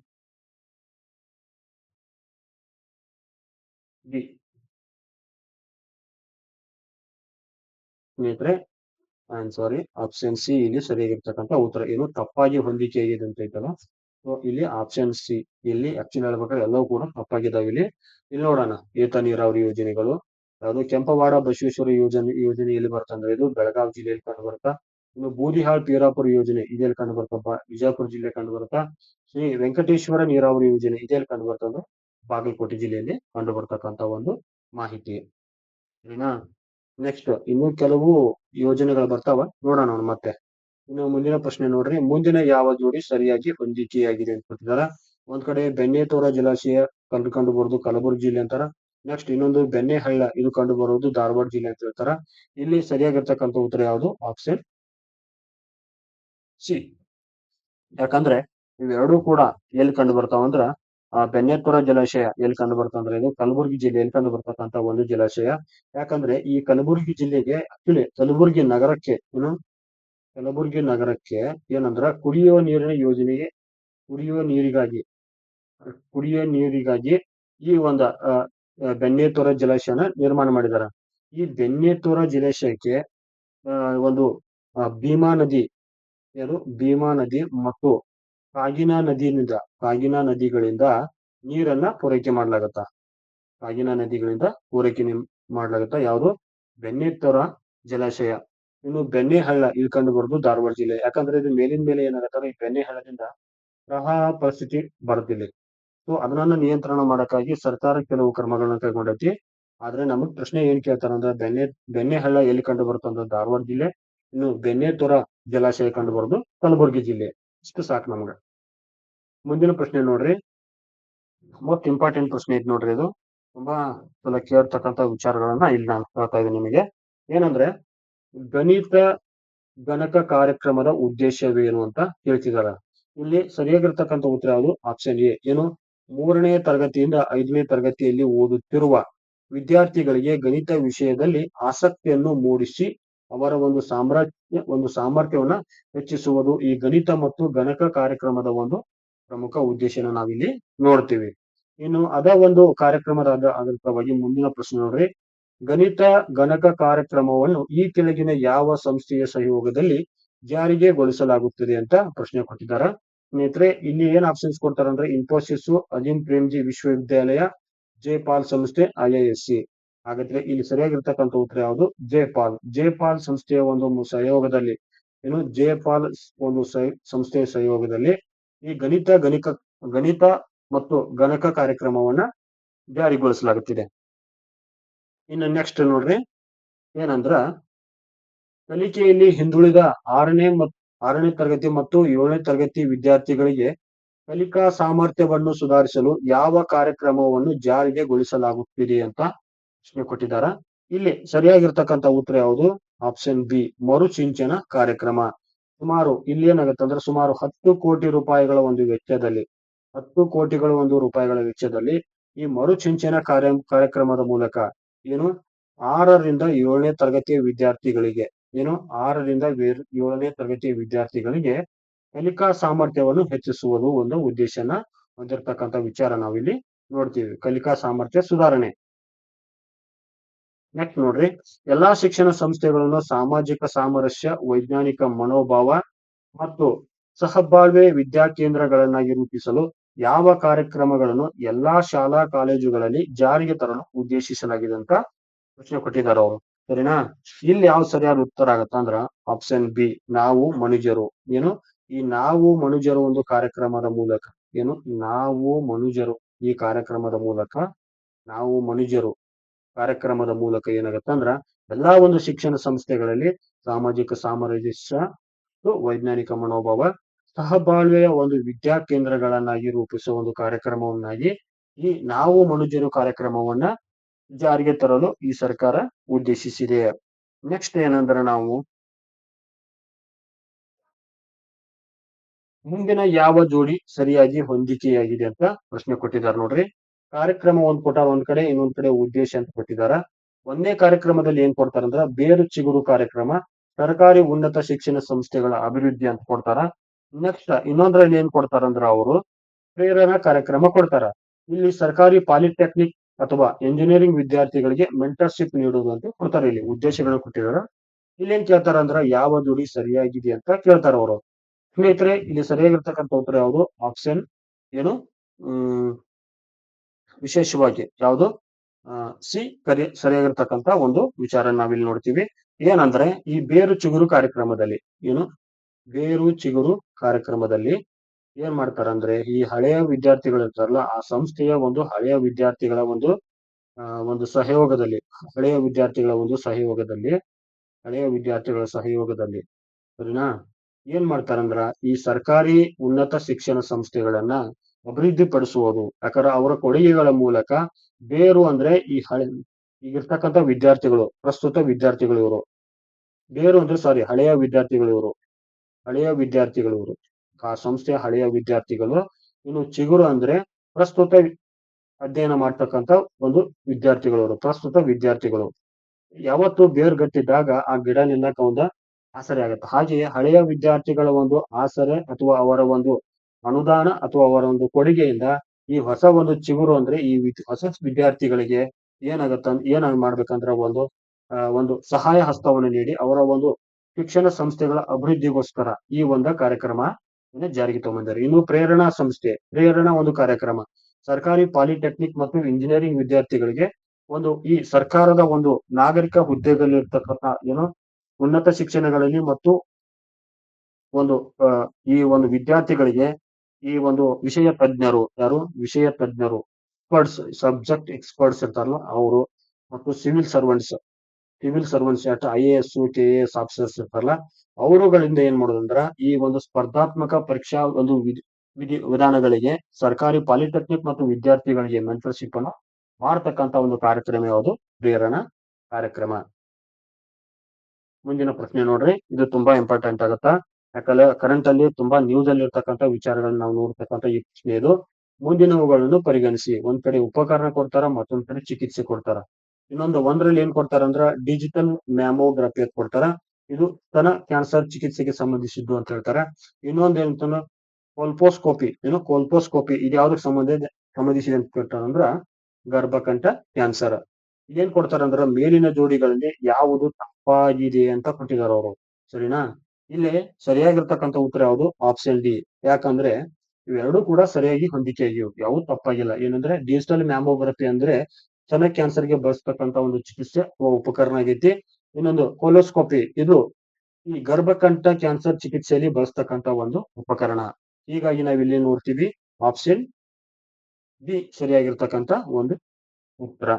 ಡಿ ಸ್ನೇಹಿತರೆ ಸಾರಿ ಆಪ್ಷನ್ ಸಿ, ಇಲ್ಲಿ ಸರಿಯಾಗಿರ್ತಕ್ಕಂಥ ಉತ್ತರ. ಏನು ತಪ್ಪಾಗಿ ಹೊಂದಿಕೆ ಆಗಿದೆ ಅಂತ ಐತಲ್ಲ? ಸೊ ಇಲ್ಲಿ ಆಪ್ಷನ್ ಸಿ ಇಲ್ಲಿ ಆಕ್ಚುಲಿ ಹೇಳ್ಬೇಕಾದ್ರೆ ಎಲ್ಲವೂ ಕೂಡ ತಪ್ಪಾಗಿದ್ದಾವೆ ಇಲ್ಲಿ. ಇಲ್ಲಿ ನೋಡೋಣ, ಏತ ನೀರಾವರಿ ಯೋಜನೆಗಳು. ಯಾವುದು? ಕೆಂಪವಾಡ ಬಸವೇಶ್ವರ ಯೋಜನೆ ಯೋಜನೆ ಎಲ್ಲಿ ಬರ್ತಂದ್ರೆ ಇದು ಬೆಳಗಾವಿ ಜಿಲ್ಲೆಯಲ್ಲಿ ಕಂಡು ಬರುತ್ತಾ? ಇನ್ನು ಬೂದಿಹಾಳ್ ಪೀರಾಪುರ ಯೋಜನೆ ಇದೆಲ್ಲಿ ಕಂಡು ಬರ್ತಪ್ಪ ಬಿಜಾಪುರ ಜಿಲ್ಲೆ ಕಂಡು ಬರುತ್ತಾ? ಶ್ರೀ ವೆಂಕಟೇಶ್ವರ ನೀರಾವರಿ ಯೋಜನೆ ಇದೆಲ್ಲಿ ಕಂಡು ಬರ್ತಂದ್ರೆ ಬಾಗಲಕೋಟೆ ಜಿಲ್ಲೆಯಲ್ಲಿ ಕಂಡು ಬರ್ತಕ್ಕಂತ ಒಂದು ಮಾಹಿತಿ. ಸರಿನಾ? ನೆಕ್ಸ್ಟ್ ಇನ್ನು ಕೆಲವು ಯೋಜನೆಗಳು ಬರ್ತಾವ, ನೋಡೋಣ ಮತ್ತೆ. ಇನ್ನು ಮುಂದಿನ ಪ್ರಶ್ನೆ ನೋಡ್ರಿ. ಮುಂದಿನ ಯಾವ ಜೋಡಿ ಸರಿಯಾಗಿ ಹೊಂದಿಕೆಯಾಗಿದೆ ಅಂತ ಕೊಟ್ಟಿದಾರ ಒಂದ್ ಕಡೆ ಬೆಣ್ಣೆತೋರ ಜಲಾಶಯ ಕಂಡು ಕಂಡು ಬರೋದು ಕಲಬುರಗಿ ಜಿಲ್ಲೆ ಅಂತಾರ. ನೆಕ್ಸ್ಟ್ ಇನ್ನೊಂದು ಬೆಣ್ಣೆಹಳ್ಳ ಇದು ಕಂಡು ಬರೋದು ಧಾರವಾಡ ಜಿಲ್ಲೆ ಅಂತ ಹೇಳ್ತಾರ. ಇಲ್ಲಿ ಸರಿಯಾಗಿರ್ತಕ್ಕಂಥ ಉತ್ತರ ಯಾವುದು? ಆಪ್ಷನ್ ಸಿ ಯಾಕಂದ್ರೆ ಇವೆರಡೂ ಕೂಡ ಎಲ್ಲಿ ಕಂಡು ಬರ್ತಾವ ಅಂದ್ರ, ಆ ಬೆಣ್ಣೆತೊರ ಜಲಾಶಯ ಎಲ್ಲಿ ಕಂಡು ಬರ್ತಾವಂದ್ರೆ ಇದು ಕಲಬುರಗಿ ಜಿಲ್ಲೆಯಲ್ಲಿ ಕಂಡು ಬರ್ತಕ್ಕಂತ ಒಂದು ಜಲಾಶಯ. ಯಾಕಂದ್ರೆ ಈ ಕಲಬುರಗಿ ಜಿಲ್ಲೆಗೆ ಆಕ್ಚುಲಿ ಕಲಬುರಗಿ ನಗರಕ್ಕೆ ಏನು ಕಲಬುರಗಿ ನಗರಕ್ಕೆ ಏನಂದ್ರ ಕುಡಿಯುವ ನೀರಿನ ಯೋಜನೆಗೆ ಕುಡಿಯುವ ನೀರಿಗಾಗಿ ಕುಡಿಯುವ ನೀರಿಗಾಗಿ ಈ ಒಂದು ಬೆನ್ನೇತೋರ ಜಲಾಶಯನ ನಿರ್ಮಾಣ ಮಾಡಿದಾರ. ಈ ಬೆನ್ನೇತೋರ ಜಲಾಶಯಕ್ಕೆ ಒಂದು ಭೀಮಾ ನದಿ, ಏನು ಭೀಮಾ ನದಿ ಮತ್ತು ಕಾಗಿನಾ ನದಿಯಿಂದ, ಕಾಗಿನಾ ನದಿಗಳಿಂದ ನೀರನ್ನ ಪೂರೈಕೆ ಮಾಡ್ಲಾಗತ್ತ. ಕಾಗಿನಾ ನದಿಗಳಿಂದ ಪೂರೈಕೆ ಮಾಡ್ಲಾಗತ್ತ ಯಾವುದು? ಬೆಣ್ಣೆತೋರ ಜಲಾಶಯ. ಇನ್ನು ಬೆಣ್ಣೆ ಹಳ್ಳ ಇಲ್ಲಿ ಕಂಡು ಬರೋದು ಧಾರವಾಡ ಜಿಲ್ಲೆ. ಯಾಕಂದ್ರೆ ಇದು ಮೇಲಿನ ಮೇಲೆ ಏನಾಗತ್ತ ಈ ಬೆಣ್ಣೆ ಹಳ್ಳದಿಂದ ಪ್ರವಾಹ ಪರಿಸ್ಥಿತಿ ಬರುತ್ತಿಲ್ಲ ಸೊ ಅದನ್ನ ನಿಯಂತ್ರಣ ಮಾಡಕ್ಕಾಗಿ ಸರ್ಕಾರ ಕೆಲವು ಕ್ರಮಗಳನ್ನ ಕೈಗೊಂಡೈತಿ. ಆದ್ರೆ ನಮಗ್ ಪ್ರಶ್ನೆ ಏನ್ ಕೇಳ್ತಾರ ಅಂದ್ರೆ, ಬೆಣ್ಣೆ ಹಳ್ಳ ಎಲ್ಲಿ ಕಂಡು ಬರುತ್ತಂದ್ರೆ ಧಾರವಾಡ ಜಿಲ್ಲೆ, ಇನ್ನು ಬೆಣ್ಣೆತೊರ ಜಲಾಶಯ ಕಂಡು ಬರೋದು ಕಲಬುರಗಿ ಜಿಲ್ಲೆ. ಇಷ್ಟು ಸಾಕು ನಮ್ಗ. ಮುಂದಿನ ಪ್ರಶ್ನೆ ನೋಡ್ರಿ. ಮೋಸ್ಟ್ ಇಂಪಾರ್ಟೆಂಟ್ ಪ್ರಶ್ನೆ ಐತಿ ನೋಡ್ರಿ ಇದು. ತುಂಬಾ ಕೇಳ್ತಕ್ಕಂತ ವಿಚಾರಗಳನ್ನ ಇಲ್ಲಿ ನಾನು ಹೇಳ್ತಾ ಇದ್ದೀನಿ ನಿಮಗೆ. ಏನಂದ್ರೆ ಗಣಿತ ಗಣಕ ಕಾರ್ಯಕ್ರಮದ ಉದ್ದೇಶವೇನು ಅಂತ ಹೇಳ್ತಿದ್ದಾರೆ ಇಲ್ಲಿ ಸರಿಯಾಗಿರ್ತಕ್ಕಂಥ ಉತ್ತರ ಯಾವುದು? ಆಪ್ಷನ್ ಎ ಏನು? ಮೂರನೇ ತರಗತಿಯಿಂದ ಐದನೇ ತರಗತಿಯಲ್ಲಿ ಓದುತ್ತಿರುವ ವಿದ್ಯಾರ್ಥಿಗಳಿಗೆ ಗಣಿತ ವಿಷಯದಲ್ಲಿ ಆಸಕ್ತಿಯನ್ನು ಮೂಡಿಸಿ ಅವರ ಒಂದು ಸಾಮ್ರಾಜ್ಯ, ಒಂದು ಸಾಮರ್ಥ್ಯವನ್ನ ಹೆಚ್ಚಿಸುವುದು ಈ ಗಣಿತ ಮತ್ತು ಗಣಕ ಕಾರ್ಯಕ್ರಮದ ಒಂದು ಪ್ರಮುಖ ಉದ್ದೇಶನ ನಾವಿಲ್ಲಿ ನೋಡ್ತೀವಿ. ಇನ್ನು ಅದ ಒಂದು ಕಾರ್ಯಕ್ರಮದ ಆಧಾರಿತವಾಗಿ ಮುಂದಿನ ಪ್ರಶ್ನೆ ನೋಡ್ರಿ. ಗಣಿತ ಗಣಕ ಕಾರ್ಯಕ್ರಮವನ್ನು ಈ ಕೆಳಗಿನ ಯಾವ ಸಂಸ್ಥೆಯ ಸಹಯೋಗದಲ್ಲಿ ಜಾರಿಗೆಗೊಳಿಸಲಾಗುತ್ತದೆ ಅಂತ ಪ್ರಶ್ನೆ ಕೊಟ್ಟಿದ್ದಾರೆ. ಸ್ನೇಹಿತರೆ, ಇಲ್ಲಿ ಏನ್ ಆಪ್ಷನ್ಸ್ ಕೊಡ್ತಾರಂದ್ರೆ ಇನ್ಫೋಸಿಸ್ ಅಜಿಂ ಪ್ರೇಮ್ಜಿ ವಿಶ್ವವಿದ್ಯಾಲಯ ಜೈಪಾಲ್ ಸಂಸ್ಥೆ ಐಐಎಸ್ಸಿ ಹಾಗಾದ್ರೆ ಇಲ್ಲಿ ಸರಿಯಾಗಿರ್ತಕ್ಕಂಥ ಉತ್ತರ ಯಾವುದು? ಜೈಪಾಲ್ ಜೈಪಾಲ್ ಸಂಸ್ಥೆಯ ಒಂದು ಸಹಯೋಗದಲ್ಲಿ, ಏನು? ಜೈಪಾಲ್ ಒಂದು ಸಂಸ್ಥೆಯ ಸಹಯೋಗದಲ್ಲಿ ಈ ಗಣಿತ ಗಣಿಕ, ಗಣಿತ ಮತ್ತು ಗಣಕ ಕಾರ್ಯಕ್ರಮವನ್ನ ಜಾರಿಗೊಳಿಸಲಾಗುತ್ತಿದೆ. ಇನ್ನು ನೆಕ್ಸ್ಟ್ ನೋಡ್ರಿ, ಏನಂದ್ರ ಕಲಿಕೆಯಲ್ಲಿ ಹಿಂದುಳಿದ ಆರನೇ ಮತ್ತು ಆರನೇ ತರಗತಿ ಮತ್ತು ಏಳನೇ ತರಗತಿ ವಿದ್ಯಾರ್ಥಿಗಳಿಗೆ ಕಲಿಕಾ ಸಾಮರ್ಥ್ಯವನ್ನು ಸುಧಾರಿಸಲು ಯಾವ ಕಾರ್ಯಕ್ರಮವನ್ನು ಜಾರಿಗೆಗೊಳಿಸಲಾಗುತ್ತಿದೆ ಅಂತ ಪ್ರಶ್ನೆ ಕೊಟ್ಟಿದ್ದಾರೆ. ಇಲ್ಲಿ ಸರಿಯಾಗಿರ್ತಕ್ಕಂಥ ಉತ್ತರ ಯಾವುದು? ಆಪ್ಷನ್ ಬಿ ಮರುಸಿಂಚನ ಕಾರ್ಯಕ್ರಮ. ಸುಮಾರು ಇಲ್ಲಿ ಏನಾಗುತ್ತೆ ಅಂದ್ರೆ ಸುಮಾರು ಹತ್ತು ಕೋಟಿ ರೂಪಾಯಿಗಳ ಒಂದು ವೆಚ್ಚದಲ್ಲಿ, ಹತ್ತು ಕೋಟಿಗಳ ಒಂದು ರೂಪಾಯಿಗಳ ವೆಚ್ಚದಲ್ಲಿ ಈ ಮರುಸಿಂಚನ ಕಾರ್ಯ, ಕಾರ್ಯಕ್ರಮದ ಮೂಲಕ ಏನು? ಆರರಿಂದ ಏಳನೇ ತರಗತಿಯ ವಿದ್ಯಾರ್ಥಿಗಳಿಗೆ, ಏನು? ಆರರಿಂದ ಏಳನೇ ತರಗತಿಯ ವಿದ್ಯಾರ್ಥಿಗಳಿಗೆ ಕಲಿಕಾ ಸಾಮರ್ಥ್ಯವನ್ನು ಹೆಚ್ಚಿಸುವುದು ಒಂದು ಉದ್ದೇಶನ ಹೊಂದಿರತಕ್ಕಂಥ ವಿಚಾರ ನಾವಿಲ್ಲಿ ನೋಡ್ತೀವಿ. ಕಲಿಕಾ ಸಾಮರ್ಥ್ಯ ಸುಧಾರಣೆ. ನೆಕ್ಸ್ಟ್ ನೋಡ್ರಿ. ಎಲ್ಲಾ ಶಿಕ್ಷಣ ಸಂಸ್ಥೆಗಳನ್ನು ಸಾಮಾಜಿಕ ಸಾಮರಸ್ಯ, ವೈಜ್ಞಾನಿಕ ಮನೋಭಾವ ಮತ್ತು ಸಹಬಾಳ್ವೆ ವಿದ್ಯಾಕೇಂದ್ರಗಳನ್ನಾಗಿ ರೂಪಿಸಲು ಯಾವ ಕಾರ್ಯಕ್ರಮಗಳನ್ನು ಎಲ್ಲಾ ಶಾಲಾ ಕಾಲೇಜುಗಳಲ್ಲಿ ಜಾರಿಗೆ ತರಲು ಉದ್ದೇಶಿಸಲಾಗಿದೆ ಅಂತ ಪ್ರಶ್ನೆ ಕೊಟ್ಟಿದ್ದಾರೆ ಅವರು. ಸರಿನಾ? ಇಲ್ಲಿ ಯಾವ ಸರಿಯಾದ ಉತ್ತರ ಆಗತ್ತ ಅಂದ್ರ ಆಪ್ಷನ್ ಬಿ ನಾವು ಮನುಜರು. ಏನು? ಈ ನಾವು ಮನುಜರು ಒಂದು ಕಾರ್ಯಕ್ರಮದ ಮೂಲಕ. ಏನು? ನಾವು ಮನುಜರು. ಈ ಕಾರ್ಯಕ್ರಮದ ಮೂಲಕ ನಾವು ಮನುಜರು. ಕಾರ್ಯಕ್ರಮದ ಮೂಲಕ ಏನಾಗತ್ತ ಅಂದ್ರ ಎಲ್ಲಾ ಒಂದು ಶಿಕ್ಷಣ ಸಂಸ್ಥೆಗಳಲ್ಲಿ ಸಾಮಾಜಿಕ ಸಾಮರಸ್ಯ ವೈಜ್ಞಾನಿಕ ಮನೋಭಾವ ಸಹಬಾಳ್ವೆಯ ಒಂದು ವಿದ್ಯಾ ಕೇಂದ್ರಗಳನ್ನಾಗಿ ರೂಪಿಸುವ ಒಂದು ಕಾರ್ಯಕ್ರಮವನ್ನಾಗಿ ಈ ನಾವು ಮನುಜರು ಕಾರ್ಯಕ್ರಮವನ್ನ ಜಾರಿಗೆ ತರಲು ಈ ಸರ್ಕಾರ ಉದ್ದೇಶಿಸಿದೆ. ನೆಕ್ಸ್ಟ್ ಏನಂದ್ರೆ ನಾವು ಮುಂದಿನ ಯಾವ ಜೋಡಿ ಸರಿಯಾಗಿ ಹೊಂದಿಕೆಯಾಗಿದೆ ಅಂತ ಪ್ರಶ್ನೆ ಕೊಟ್ಟಿದ್ದಾರೆ ನೋಡ್ರಿ. ಕಾರ್ಯಕ್ರಮ ಒಂದ್ ಕೊಟ್ಟಾರ ಒಂದ್ ಕಡೆ, ಇನ್ನೊಂದ್ ಕಡೆ ಉದ್ದೇಶ ಅಂತ ಕೊಟ್ಟಿದಾರ ಒಂದೇ ಕಾರ್ಯಕ್ರಮದಲ್ಲಿ ಏನ್ ಕೊಡ್ತಾರಂದ್ರ, ಬೇರು ಚಿಗುರು ಕಾರ್ಯಕ್ರಮ, ಸರ್ಕಾರಿ ಉನ್ನತ ಶಿಕ್ಷಣ ಸಂಸ್ಥೆಗಳ ಅಭಿವೃದ್ಧಿ ಅಂತ ಕೊಡ್ತಾರ. ನೆಕ್ಸ್ಟ್ ಇನ್ನೊಂದ್ರಲ್ಲಿ ಏನ್ ಕೊಡ್ತಾರಂದ್ರ ಅವರು ಪ್ರೇರಣಾ ಕಾರ್ಯಕ್ರಮ ಕೊಡ್ತಾರ. ಇಲ್ಲಿ ಸರ್ಕಾರಿ ಪಾಲಿಟೆಕ್ನಿಕ್ ಅಥವಾ ಇಂಜಿನಿಯರಿಂಗ್ ವಿದ್ಯಾರ್ಥಿಗಳಿಗೆ ಮೆಂಟರ್ಶಿಪ್ ನೀಡುವುದು ಅಂತ ಕೊಡ್ತಾರೆ ಇಲ್ಲಿ ಉದ್ದೇಶಗಳನ್ನ ಕೊಟ್ಟಿದಾರ ಇಲ್ಲಿ ಏನ್ ಕೇಳ್ತಾರ ಅಂದ್ರ ಯಾವ ಜೋಡಿ ಸರಿಯಾಗಿದೆ ಅಂತ ಕೇಳ್ತಾರ ಅವರು. ಸ್ನೇಹಿತರೆ, ಇಲ್ಲಿ ಸರಿಯಾಗಿರ್ತಕ್ಕಂಥ ಉತ್ತರ ಯಾವುದು? ಆಪ್ಷನ್ ಏನು? ವಿಶೇಷವಾಗಿ ಯಾವುದು? ಸಿ, ಕರಿ, ಸರಿಯಾಗಿರ್ತಕ್ಕಂಥ ಒಂದು ವಿಚಾರ ನಾವಿಲ್ಲಿ ನೋಡ್ತೀವಿ. ಏನಂದ್ರೆ ಈ ಬೇರು ಚಿಗುರು ಕಾರ್ಯಕ್ರಮದಲ್ಲಿ ಏನು? ಬೇರು ಚಿಗುರು ಕಾರ್ಯಕ್ರಮದಲ್ಲಿ ಏನ್ ಮಾಡ್ತಾರಂದ್ರೆ ಈ ಹಳೆಯ ವಿದ್ಯಾರ್ಥಿಗಳು ಇರ್ತಾರಲ್ಲ, ಆ ಸಂಸ್ಥೆಯ ಒಂದು ಹಳೆಯ ವಿದ್ಯಾರ್ಥಿಗಳ ಒಂದು ಒಂದು ಸಹಯೋಗದಲ್ಲಿ, ಹಳೆಯ ವಿದ್ಯಾರ್ಥಿಗಳ ಒಂದು ಸಹಯೋಗದಲ್ಲಿ, ಹಳೆಯ ವಿದ್ಯಾರ್ಥಿಗಳ ಸಹಯೋಗದಲ್ಲಿ, ಸರಿನಾ? ಏನ್ ಮಾಡ್ತಾರಂದ್ರ ಈ ಸರ್ಕಾರಿ ಉನ್ನತ ಶಿಕ್ಷಣ ಸಂಸ್ಥೆಗಳನ್ನ ಅಭಿವೃದ್ಧಿ ಪಡಿಸುವುದು ಯಾಕಂದ್ರೆ ಅವರ ಕೊಡುಗೆಗಳ ಮೂಲಕ ಬೇರು ಅಂದ್ರೆ ಈ ಹಳೆ, ಈಗಿರ್ತಕ್ಕಂಥ ವಿದ್ಯಾರ್ಥಿಗಳು, ಪ್ರಸ್ತುತ ವಿದ್ಯಾರ್ಥಿಗಳು ಇವರು. ಬೇರು ಅಂದ್ರೆ ಸಾರಿ ಹಳೆಯ ವಿದ್ಯಾರ್ಥಿಗಳು ಇವರು. ಹಳೆಯ ವಿದ್ಯಾರ್ಥಿಗಳು ಇವರು ಆ ಸಂಸ್ಥೆಯ ಹಳೆಯ ವಿದ್ಯಾರ್ಥಿಗಳು ಇನ್ನು ಚಿಗುರು ಅಂದ್ರೆ ಪ್ರಸ್ತುತ ಅಧ್ಯಯನ ಮಾಡ್ತಕ್ಕಂತ ಒಂದು ವಿದ್ಯಾರ್ಥಿಗಳು ಪ್ರಸ್ತುತ ವಿದ್ಯಾರ್ಥಿಗಳು. ಯಾವತ್ತು ಬೇರ್ ಗಟ್ಟಿದ್ದಾಗ ಆ ಗಿಡ ನಿಲ್ಲಕ ಒಂದು ಆಸರೆ ಆಗುತ್ತೆ. ಹಾಗೆಯೇ ಹಳೆಯ ವಿದ್ಯಾರ್ಥಿಗಳ ಒಂದು ಆಸರೆ ಅಥವಾ ಅವರ ಒಂದು ಅನುದಾನ ಅಥವಾ ಅವರ ಒಂದು ಕೊಡುಗೆಯಿಂದ ಈ ಹೊಸ ಒಂದು ಚಿಗುರು ಅಂದ್ರೆ ಈ ಹೊಸ ವಿದ್ಯಾರ್ಥಿಗಳಿಗೆ ಏನಾಗತ್ತ ಏನ ಮಾಡ್ಬೇಕಂದ್ರೆ ಒಂದು ಒಂದು ಸಹಾಯ ಹಸ್ತವನ್ನು ನೀಡಿ ಅವರ ಒಂದು ಶಿಕ್ಷಣ ಸಂಸ್ಥೆಗಳ ಅಭಿವೃದ್ಧಿಗೋಸ್ಕರ ಈ ಒಂದು ಕಾರ್ಯಕ್ರಮ ಜಾರಿಗೆ ತಗೊಂಡಿದ್ದಾರೆ ಇನ್ನು ಪ್ರೇರಣಾ ಸಂಸ್ಥೆ, ಪ್ರೇರಣಾ ಒಂದು ಕಾರ್ಯಕ್ರಮ. ಸರ್ಕಾರಿ ಪಾಲಿಟೆಕ್ನಿಕ್ ಮತ್ತು ಇಂಜಿನಿಯರಿಂಗ್ ವಿದ್ಯಾರ್ಥಿಗಳಿಗೆ ಒಂದು ಈ ಸರ್ಕಾರದ ಒಂದು ನಾಗರಿಕ ಹುದ್ದೆಗಳಿರ್ತಕ್ಕಂಥ ಏನು ಉನ್ನತ ಶಿಕ್ಷಣಗಳಲ್ಲಿ ಮತ್ತು ಒಂದು ಈ ಒಂದು ವಿದ್ಯಾರ್ಥಿಗಳಿಗೆ ಈ ಒಂದು ವಿಷಯ ತಜ್ಞರು, ಯಾರು? ವಿಷಯ ತಜ್ಞರು ಎಕ್ಸ್ಪರ್ಟ್ಸ್ ಸಬ್ಜೆಕ್ಟ್ ಎಕ್ಸ್ಪರ್ಟ್ಸ್ ಇರ್ತಾರಲ್ಲ, ಅವರು ಮತ್ತು civil servants civil servants ಯಾಟ I A S K A S officers ಇರ್ತಾರಲ್ಲ, ಅವರುಗಳಿಂದ ಏನ್ ಮಾಡೋದಂದ್ರ ಈ ಒಂದು ಸ್ಪರ್ಧಾತ್ಮಕ ಪರೀಕ್ಷಾ ಒಂದು ವಿಧಿ, ವಿಧಾನಗಳಿಗೆ, ಸರ್ಕಾರಿ ಪಾಲಿಟೆಕ್ನಿಕ್ ಮತ್ತು ವಿದ್ಯಾರ್ಥಿಗಳಿಗೆ ಮೆಂಟರ್ಶಿಪ್ ಅನ್ನು ಮಾಡತಕ್ಕಂತ ಒಂದು ಕಾರ್ಯಕ್ರಮ ಯಾವುದು? ಪ್ರೇರಣಾ ಕಾರ್ಯಕ್ರಮ. ಮುಂದಿನ ಪ್ರಶ್ನೆ ನೋಡ್ರಿ, ಇದು ತುಂಬಾ ಇಂಪಾರ್ಟೆಂಟ್ ಆಗತ್ತಾ? ಯಾಕಂದ್ರೆ ಕರೆಂಟ್ ಅಲ್ಲಿ ತುಂಬಾ ನ್ಯೂಸ್ ಅಲ್ಲಿ ಇರ್ತಕ್ಕಂಥ ವಿಚಾರಗಳನ್ನ ನಾವು ನೋಡ್ತಕ್ಕಂಥ ಈ ಪ್ರಶ್ನೆ ಇದು. ಮುಂದಿನವುಗಳನ್ನು ಪರಿಗಣಿಸಿ, ಒಂದ್ ಕಡೆ ಉಪಕರಣ ಕೊಡ್ತಾರ, ಮತ್ತೊಂದ್ ಕಡೆ ಚಿಕಿತ್ಸೆ ಕೊಡ್ತಾರ. ಇನ್ನೊಂದು ಒಂದ್ರಲ್ಲಿ ಏನ್ ಕೊಡ್ತಾರ ಅಂದ್ರ ಡಿಜಿಟಲ್ ಮ್ಯಾಮೋಗ್ರಫಿ ಅಂತ ಕೊಡ್ತಾರ. ಇದು ಸ್ತನ ಕ್ಯಾನ್ಸರ್ ಚಿಕಿತ್ಸೆಗೆ ಸಂಬಂಧಿಸಿದ್ದು ಅಂತ ಹೇಳ್ತಾರೆ. ಇನ್ನೊಂದ್ ಏನಂತಾನ ಕೋಲ್ಪೋಸ್ಕೋಪಿ ಏನು ಕೋಲ್ಪೋಸ್ಕೋಪಿ ಇದು ಯಾವ್ದಕ್ಕೆ ಸಂಬಂಧ ಸಂಬಂಧಿಸಿದೆ ಅಂತ ಕೇಳ್ತಾರಂದ್ರ ಗರ್ಭಕಂಠ ಕ್ಯಾನ್ಸರ್ ಏನ್ ಕೊಡ್ತಾರಂದ್ರ ಮೇಲಿನ ಜೋಡಿಗಳಲ್ಲಿ ಯಾವುದು ತಪ್ಪಾಗಿದೆ ಅಂತ ಕೊಟ್ಟಿದ್ದಾರೆ ಅವರು. ಸರಿನಾ? ಇಲ್ಲಿ ಸರಿಯಾಗಿರ್ತಕ್ಕಂಥ ಉತ್ತರ ಯಾವುದು? ಆಪ್ಷನ್ ಡಿ ಯಾಕಂದ್ರೆ ಇವೆರಡೂ ಕೂಡ ಸರಿಯಾಗಿ ಹೊಂದಿಕೆ ಆಗಿವೆ ಯಾವುದು ತಪ್ಪಾಗಿಲ್ಲ. ಏನಂದ್ರೆ ಡಿಜಿಟಲ್ ಮ್ಯಾಮೋಗ್ರಫಿ ಅಂದ್ರೆ ಸ್ತನ ಕ್ಯಾನ್ಸರ್ಗೆ ಬಳಸ್ತಕ್ಕಂತ ಒಂದು ಚಿಕಿತ್ಸೆ ಉಪಕರಣ ಆಗೈತಿ. ಇನ್ನೊಂದು ಕೋಲೋಸ್ಕೋಪಿ ಇದು ಈ ಗರ್ಭಕಂಠ ಕ್ಯಾನ್ಸರ್ ಚಿಕಿತ್ಸೆಯಲ್ಲಿ ಬಳಸ್ತಕ್ಕಂತ ಒಂದು ಉಪಕರಣ. ಹೀಗಾಗಿ ನಾವಿಲ್ಲಿ ನೋಡ್ತೀವಿ ಆಪ್ಷನ್ ಬಿ ಸರಿಯಾಗಿರ್ತಕ್ಕಂತ ಒಂದು ಉತ್ತರ.